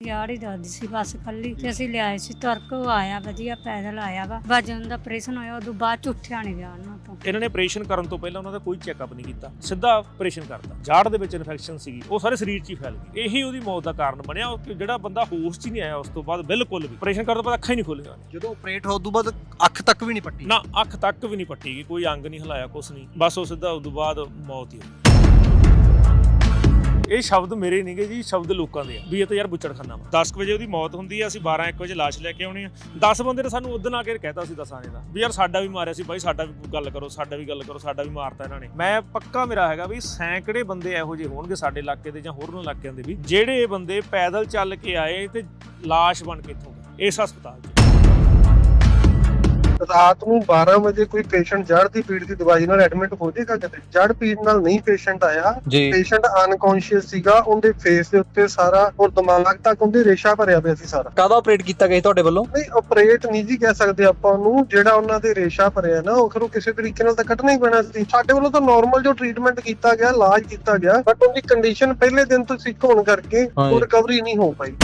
ਯਾਰ ਹੀ ਦੱਸਦੀ ਸੀ ਬਸ ਕੱਲੀ ਤੇ ਅਸੀਂ ਲਿਆਏ ਸੀ ਤੁਰਕ ਆਇਆ ਵਧੀਆ ਪੈਦਲ ਆਇਆ ਵਾ। ਵਜਨ ਦਾ ਆਪਰੇਸ਼ਨ ਹੋਇਆ ਉਦੋਂ ਬਾਅਦ ਚ ਉੱਠਿਆ ਨਹੀਂ ਗਿਆ ਉਹਨਾਂ ਤੋਂ। ਇਹਨਾਂ ਨੇ ਆਪਰੇਸ਼ਨ ਕਰਨ ਤੋਂ ਪਹਿਲਾਂ ਉਹਨਾਂ ਦਾ ਕੋਈ ਚੈੱਕਅਪ ਨਹੀਂ ਕੀਤਾ। ਸਿੱਧਾ ਆਪਰੇਸ਼ਨ ਕਰਤਾ। ਜਾੜ ਦੇ ਵਿੱਚ ਇਨਫੈਕਸ਼ਨ ਸੀਗੀ। ਉਹ ਸਾਰੇ ਸਰੀਰ 'ਚ ਹੀ ਫੈਲ ਗਈ। ਇਹੀ ਉਹਦੀ ਮੌਤ ਦਾ ਕਾਰਨ ਬਣਿਆ। ਉਹ ਕਿ ਜਿਹੜਾ ਬੰਦਾ ਹੋਸ਼ 'ਚ ਹੀ ਨਹੀਂ ਆਇਆ ਉਸ ਤੋਂ ਬਾਅਦ ਬਿਲਕੁਲ ਵੀ। ਆਪਰੇਸ਼ਨ ਕਰਨ ਤੋਂ ਬਾਅਦ ਅੱਖਾਂ ਹੀ ਨਹੀਂ ਖੋਲੀਆਂ। ਜਦੋਂ ਆਪਰੇਟ ਹੋਣ ਤੋਂ ਬਾਅਦ ਅੱਖ ਤੱਕ ਵੀ ਨਹੀਂ ਪੱਟੀ। ਨਾ ਅੱਖ ਤੱਕ ਵੀ ਨਹੀਂ ਪੱਟੀ। ਗਈ ਕੋਈ ਅੰਗ ਨਹੀਂ ਹਿਲਾਇਆ ਕੁਛ ਨਹੀਂ। ਬਸ ਉਹ ਸਿੱਧਾ ਉਸ ਤੋਂ ਬਾਅਦ ਮੌਤ ਹੀ ਹੋ ਗਈ ਇਹ ਸ਼ਬਦ ਮੇਰੇ ਨਹੀਂਗੇ ਜੀ ਸ਼ਬਦ ਲੋਕਾਂ ਦੇ ਆ। ਵੀ ਇਹ ਤਾਂ ਯਾਰ ਬੁੱਚੜਖਾਨਾ ਵਾ। 10 ਕੁ ਵਜੇ ਉਹਦੀ ਮੌਤ ਹੁੰਦੀ ਆ ਅਸੀਂ 12 1 ਵਜੇ ਲਾਸ਼ ਲੈ ਕੇ ਆਉਣੀ ਆ। 10 ਬੰਦੇ ਨੇ ਸਾਨੂੰ ਉਦੋਂ ਆ ਕੇ ਕਹਿਤਾ ਸੀ ਦਸਾਂ ਦਾ ਵੀ ਯਾਰ ਸਾਡਾ ਵੀ ਮਾਰਿਆ ਸੀ ਬਾਈ ਸਾਡਾ ਵੀ ਗੱਲ ਕਰੋ ਸਾਡਾ ਵੀ ਗੱਲ ਕਰੋ ਸਾਡਾ ਵੀ ਮਾਰਤਾ ਇਹਨਾਂ ਨੇ। ਮੈਂ ਪੱਕਾ ਮੇਰਾ ਹੈਗਾ ਵੀ ਸੈਂਕੜੇ ਬੰਦੇ ਇਹੋ ਜਿਹੇ ਹੋਣਗੇ ਸਾਡੇ ਇਲਾਕੇ ਦੇ ਜਾਂ ਹੋਰਨਾਂ ਇਲਾਕਿਆਂ ਦੇ ਵੀ ਜਿਹੜੇ ਬੰਦੇ ਪੈਦਲ ਚੱਲ ਕੇ ਆਏ ਤੇ ਲਾਸ਼ ਬਣ ਕੇ ਇੱਥੋਂ ਇਸ ਹਸਪਤਾਲ 'ਚ। ਰਾਤ ਨੂੰ 12 ਵਜੇ ਕੋਈ ਪੇਸ਼ੈਂਟ ਜੜ ਦੀ ਪੀੜ ਦੀ ਦਵਾਈ ਨਾਲ ਐਡਮਿਟ ਹੋ ਜਾਏਗਾ ਕਿਤੇ? ਜੜ ਪੀੜ ਨਾਲ ਨਹੀਂ ਪੇਸ਼ੈਂਟ ਆਇਆ। ਪੇਸ਼ੈਂਟ ਅਨਕੌਂਸ਼ੀਅਸ ਸੀਗਾ ਉਹਦੇ ਫੇਸ ਦੇ ਉੱਤੇ ਸਾਰਾ ਔਰ ਦਿਮਾਗ ਤੱਕ ਉਹਦੇ ਰੇਸ਼ਾ ਭਰਿਆ ਪਿਆ ਸੀ ਸਾਰਾ। ਕਾਹਦਾ ਆਪਰੇਟ ਕੀਤਾ ਗਿਆ ਤੁਹਾਡੇ ਵੱਲੋਂ? ਨਹੀਂ ਆਪਰੇਟ ਨਹੀਂ ਜੀ ਕਹਿ ਸਕਦੇ ਆਪਾਂ ਉਹਨੂੰ। ਜਿਹੜਾ ਉਹਨਾਂ ਦੇ ਰੇਸ਼ਾ ਭਰਿਆ ਨਾ ਉਹ ਖਰੋ ਕਿਸੇ ਤਰੀਕੇ ਨਾਲ ਤਾਂ ਕੱਟਣਾ ਹੀ ਪੈਣਾ ਸੀ। ਸਾਡੇ ਵੱਲੋਂ ਤਾਂ ਨਾਰਮਲ ਜੋ ਟ੍ਰੀਟਮੈਂਟ ਕੀਤਾ ਗਿਆ ਇਲਾਜ ਕੀਤਾ ਗਿਆ ਬਟ ਉਹਦੀ ਕੰਡੀਸ਼ਨ ਪਹਿਲੇ ਦਿਨ ਤੋਂ ਸਿੱਕ ਹੋਣ ਕਰਕੇ। ਉਹ ਰਿਕਵਰੀ ਨਹੀਂ ਹੋ ਪਾਈ।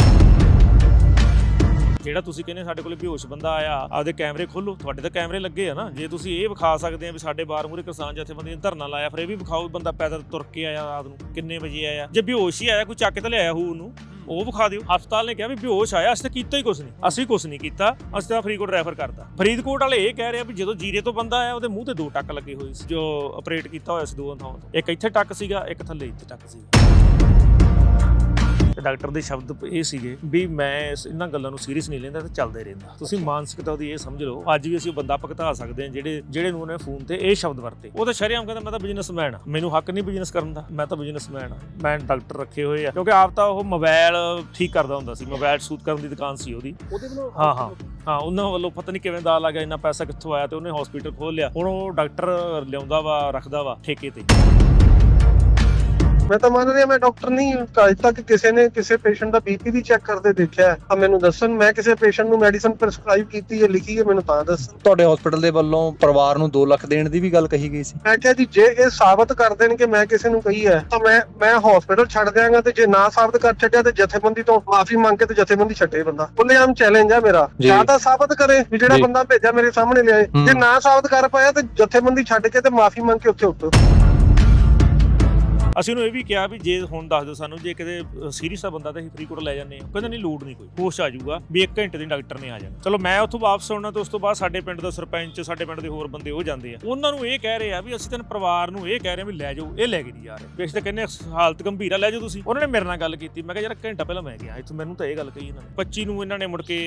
ਜਿਹੜਾ ਤੁਸੀਂ ਕਹਿੰਦੇ ਸਾਡੇ ਕੋਲੇ ਬੇਹੋਸ਼ ਬੰਦਾ ਆਇਆ, ਆਪਦੇ ਕੈਮਰੇ ਖੋਲੋ। ਤੁਹਾਡੇ ਤਾਂ ਕੈਮਰੇ ਲੱਗੇ ਆ ਨਾ। ਜੇ ਤੁਸੀਂ ਇਹ ਵਿਖਾ ਸਕਦੇ ਆ ਵੀ ਸਾਡੇ ਬਾਰ ਮੂਰੇ ਕਿਸਾਨ ਜਥੇਬੰਦੀ ਨੇ ਧਰਨਾ ਲਾਇਆ, ਫਿਰ ਇਹ ਵੀ ਵਿਖਾਓ ਬੰਦਾ ਪੈਦਲ ਤੁਰ ਕੇ ਆਇਆ ਰਾਤ ਨੂੰ, ਕਿੰਨੇ ਵਜੇ ਆਇਆ। ਜੇ ਬੇਹੋਸ਼ ਹੀ ਆਇਆ, ਕੋਈ ਚੱਕ ਕੇ ਤਾਂ ਲਿਆਇਆ ਹੋਊ ਉਹਨੂੰ, ਉਹ ਵਿਖਾ ਦਿਓ। ਹਸਪਤਾਲ ਨੇ ਕਿਹਾ ਵੀ ਬੇਹੋਸ਼ ਆਇਆ, ਅਸੀਂ ਤਾਂ ਕੀਤਾ ਹੀ ਕੁਝ ਨਹੀਂ। ਅਸੀਂ ਕੁਝ ਨਹੀਂ ਕੀਤਾ, ਅਸੀਂ ਤਾਂ ਫਰੀਦਕੋਟ ਰੈਫਰ ਕਰਤਾ। ਫਰੀਦਕੋਟ ਵਾਲੇ ਇਹ ਕਹਿ ਰਹੇ ਆ ਵੀ ਜਦੋਂ ਜੀਰੇ ਤੋਂ ਬੰਦਾ ਆਇਆ, ਉਹਦੇ ਮੂੰਹ ਤੇ ਦੋ ਟੱਕ ਲੱਗੇ ਹੋਏ ਸੀ, ਜੋ ਆਪਰੇਟ ਕੀਤਾ ਹੋਇਆ ਸੀ ਦੋ ਥਾਵਾਂ ਤੋਂ। ਇੱਕ ਇੱਥੇ ਟੱਕ ਸੀਗਾ, ਇੱਕ ਥੱਲੇ ਇੱਥੇ ਟੱਕ ਸੀਗਾ। ਤੇ ਡਾਕਟਰ ਦੇ ਸ਼ਬਦ ਇਹ ਸੀਗੇ ਵੀ ਮੈਂ ਇਸ- ਇਹਨਾਂ ਗੱਲਾਂ ਨੂੰ ਸੀਰੀਅਸ ਨਹੀਂ ਲੈਂਦਾ ਤੇ ਚੱਲਦੇ ਰਹਿੰਦਾ। ਤੁਸੀਂ ਮਾਨਸਿਕਤਾ ਉਹਦੀ ਇਹ ਸਮਝ ਲਓ। ਅੱਜ ਵੀ ਅਸੀਂ ਉਹ ਬੰਦਾ ਭਗਤਾ ਸਕਦੇ ਹਾਂ ਜਿਹੜੇ ਜਿਹੜੇ ਨੂੰ ਉਹਨੇ ਫੋਨ ਤੇ ਇਹ ਸ਼ਬਦ ਵਰਤੇ। ਉਹ ਤਾਂ ਸ਼ਰੇਆਮ ਕਹਿੰਦਾ ਮੈਂ ਤਾਂ ਬਿਜ਼ਨਸਮੈਨ ਆ ਮੈਨੂੰ ਹੱਕ ਨਹੀਂ ਬਿਜ਼ਨਸ ਕਰਨ ਦਾ। ਮੈਂ ਤਾਂ ਬਿਜ਼ਨਸਮੈਨ ਆ ਮੈਂ ਡਾਕਟਰ ਰੱਖੇ ਹੋਏ ਆ। ਕਿਉਂਕਿ ਆਪ ਤਾਂ ਉਹ ਮੋਬਾਈਲ ਠੀਕ ਕਰਦਾ ਹੁੰਦਾ ਸੀ। ਮੋਬਾਈਲ ਸੂਤ ਕਰਨ ਦੀ ਦੁਕਾਨ ਸੀ ਉਹਦੀ। ਉਹਦੇ ਵੱਲੋਂ ਹਾਂ ਹਾਂ। ਹਾਂ ਉਹਨਾਂ ਵੱਲੋਂ ਪਤਾ ਨਹੀਂ ਕਿਵੇਂ ਦਾ ਆ ਗਿਆ ਇੰਨਾ ਪੈਸਾ ਕਿੱਥੋਂ ਆਇਆ ਤੇ ਉਹਨੇ ਹਸਪੀਟਲ ਖੋਲ ਲਿਆ। ਹੁਣ ਉਹ ਡਾਕਟਰ ਲਿਆਉਂਦਾ ਵਾ ਰੱਖਦਾ ਵਾ ਠੇਕੇ ਤੇ। ਮੈਂ ਤਾਂ ਮੰਨ ਰਿਹਾ ਮੈਂ ਡਾਕਟਰ ਨਹੀਂ ਅੱਜ ਤੱਕ ਕਿਸੇ ਨੇ ਕਿਸੇ ਪੇਸ਼ੈਂਟ ਦਾ ਬੀਪੀ ਵੀ ਚੈੱਕ ਕਰਦੇ ਦੇਖਿਆ। ਤਾਂ ਮੈਨੂੰ ਦੱਸਣ ਮੈਂ ਕਿਸੇ ਪੇਸ਼ੈਂਟ ਨੂੰ ਮੈਡੀਸਨ ਪ੍ਰਸਕ੍ਰਾਈਬ ਕੀਤੀ ਹੈ ਲਿਖੀ ਹੈ ਮੈਨੂੰ ਤਾਂ ਦੱਸਣ ਤੁਹਾਡੇ ਹਸਪੀਟਲ ਦੇ ਵੱਲੋਂ ਪਰਿਵਾਰ ਨੂੰ 2 ਲੱਖ ਦੇਣ ਦੀ ਵੀ ਗੱਲ ਕਹੀ ਗਈ ਸੀ ਮੈਂ ਕਿਹਾ ਜੀ ਜੇ ਇਹ ਸਾਬਤ ਕਰ ਦੇਣ ਕਿ ਮੈਂ ਕਿਸੇ ਨੂੰ ਕਹੀ ਹੈ ਤਾਂ ਮੈਂ ਮੈਂ ਹਸਪੀਟਲ ਛੱਡ ਦਿਆਂਗਾ ਤੇ ਜੇ ਨਾ ਸਾਬਤ ਕਰ ਛੱਡਿਆ ਤੇ ਜਥੇਬੰਦੀ ਤੋਂ ਮਾਫੀ ਮੰਗ ਕੇ ਤੇ ਜਥੇਬੰਦੀ ਛੱਡੇ ਬੰਦਾ ਖੁੱਲ੍ਹੇਆਮ ਚੈਲੰਜ ਆ ਮੇਰਾ ਜੀ। ਤਾਂ ਸਾਬਤ ਕਰੇ ਵੀ ਜਿਹੜਾ। ਬੰਦਾ ਭੇਜਿਆ ਮੇਰੇ ਸਾਹਮਣੇ ਲਿਆਏ। ਜੇ ਨਾ ਸਾਬਤ ਕਰ ਪਾਇਆ ਤੇ ਜਥੇਬੰਦੀ ਛੱਡ ਕੇ ਤੇ ਮਾਫੀ ਮੰਗ ਕੇ ਉੱਥੇ ਉੱਤੋ ਅਸੀਂ ਉਹਨੂੰ ਇਹ ਵੀ ਕਿਹਾ ਵੀ ਜੇ ਹੁਣ ਦੱਸ ਦਿਓ ਸਾਨੂੰ, ਜੇ ਕਿਤੇ ਸੀਰੀਅਸ ਆ ਬੰਦਾ ਤਾਂ ਅਸੀਂ ਫਰੀਦਕੋਟ ਲੈ ਜਾਂਦੇ ਹਾਂ। ਕਹਿੰਦਾ ਨਹੀਂ ਲੋਡ ਨਹੀਂ ਕੋਈ। ਹੋਸ਼ ਆ ਜਾਊਗਾ ਵੀ 1 ਘੰਟੇ ਦੇ ਡਾਕਟਰ ਨੇ ਆ ਜਾਣਾ। ਚਲੋ, ਮੈਂ ਉੱਥੋਂ ਵਾਪਸ ਆਉਣਾ ਤੇ ਉਸ ਤੋਂ ਬਾਅਦ ਸਾਡੇ ਪਿੰਡ ਦਾ ਸਰਪੰਚ, ਸਾਡੇ ਪਿੰਡ ਦੇ ਹੋਰ ਬੰਦੇ ਉਹ ਜਾਂਦੇ ਆ। ਉਹਨਾਂ ਨੂੰ ਇਹ ਕਹਿ ਰਹੇ ਆ ਵੀ ਅਸੀਂ ਤੈਨੂੰ ਪਰਿਵਾਰ ਨੂੰ ਇਹ ਕਹਿ ਰਹੇ ਆ ਵੀ ਲੈ ਜਾਓ, ਇਹ ਲੈ ਕੇ ਨਹੀਂ ਜਾ ਰਹੇ। ਵੀ ਤਾਂ ਕਹਿੰਦੇ ਹਾਲਤ ਗੰਭੀਰ ਆ, ਲੈ ਜਾਓ ਤੁਸੀਂ। ਉਹਨਾਂ ਨੇ ਮੇਰੇ ਨਾਲ ਗੱਲ ਕੀਤੀ। ਮੈਂ ਕਿਹਾ, ਯਾਰ ਘੰਟਾ ਪਹਿਲਾਂ ਮੈਂ ਗਿਆ ਇੱਥੇ, ਮੈਨੂੰ ਤਾਂ ਇਹ ਗੱਲ ਕਹੀ ਇਹਨਾਂ ਨੇ। 25 ਨੂੰ ਇਹਨਾਂ ਨੇ ਮੁੜ ਕੇ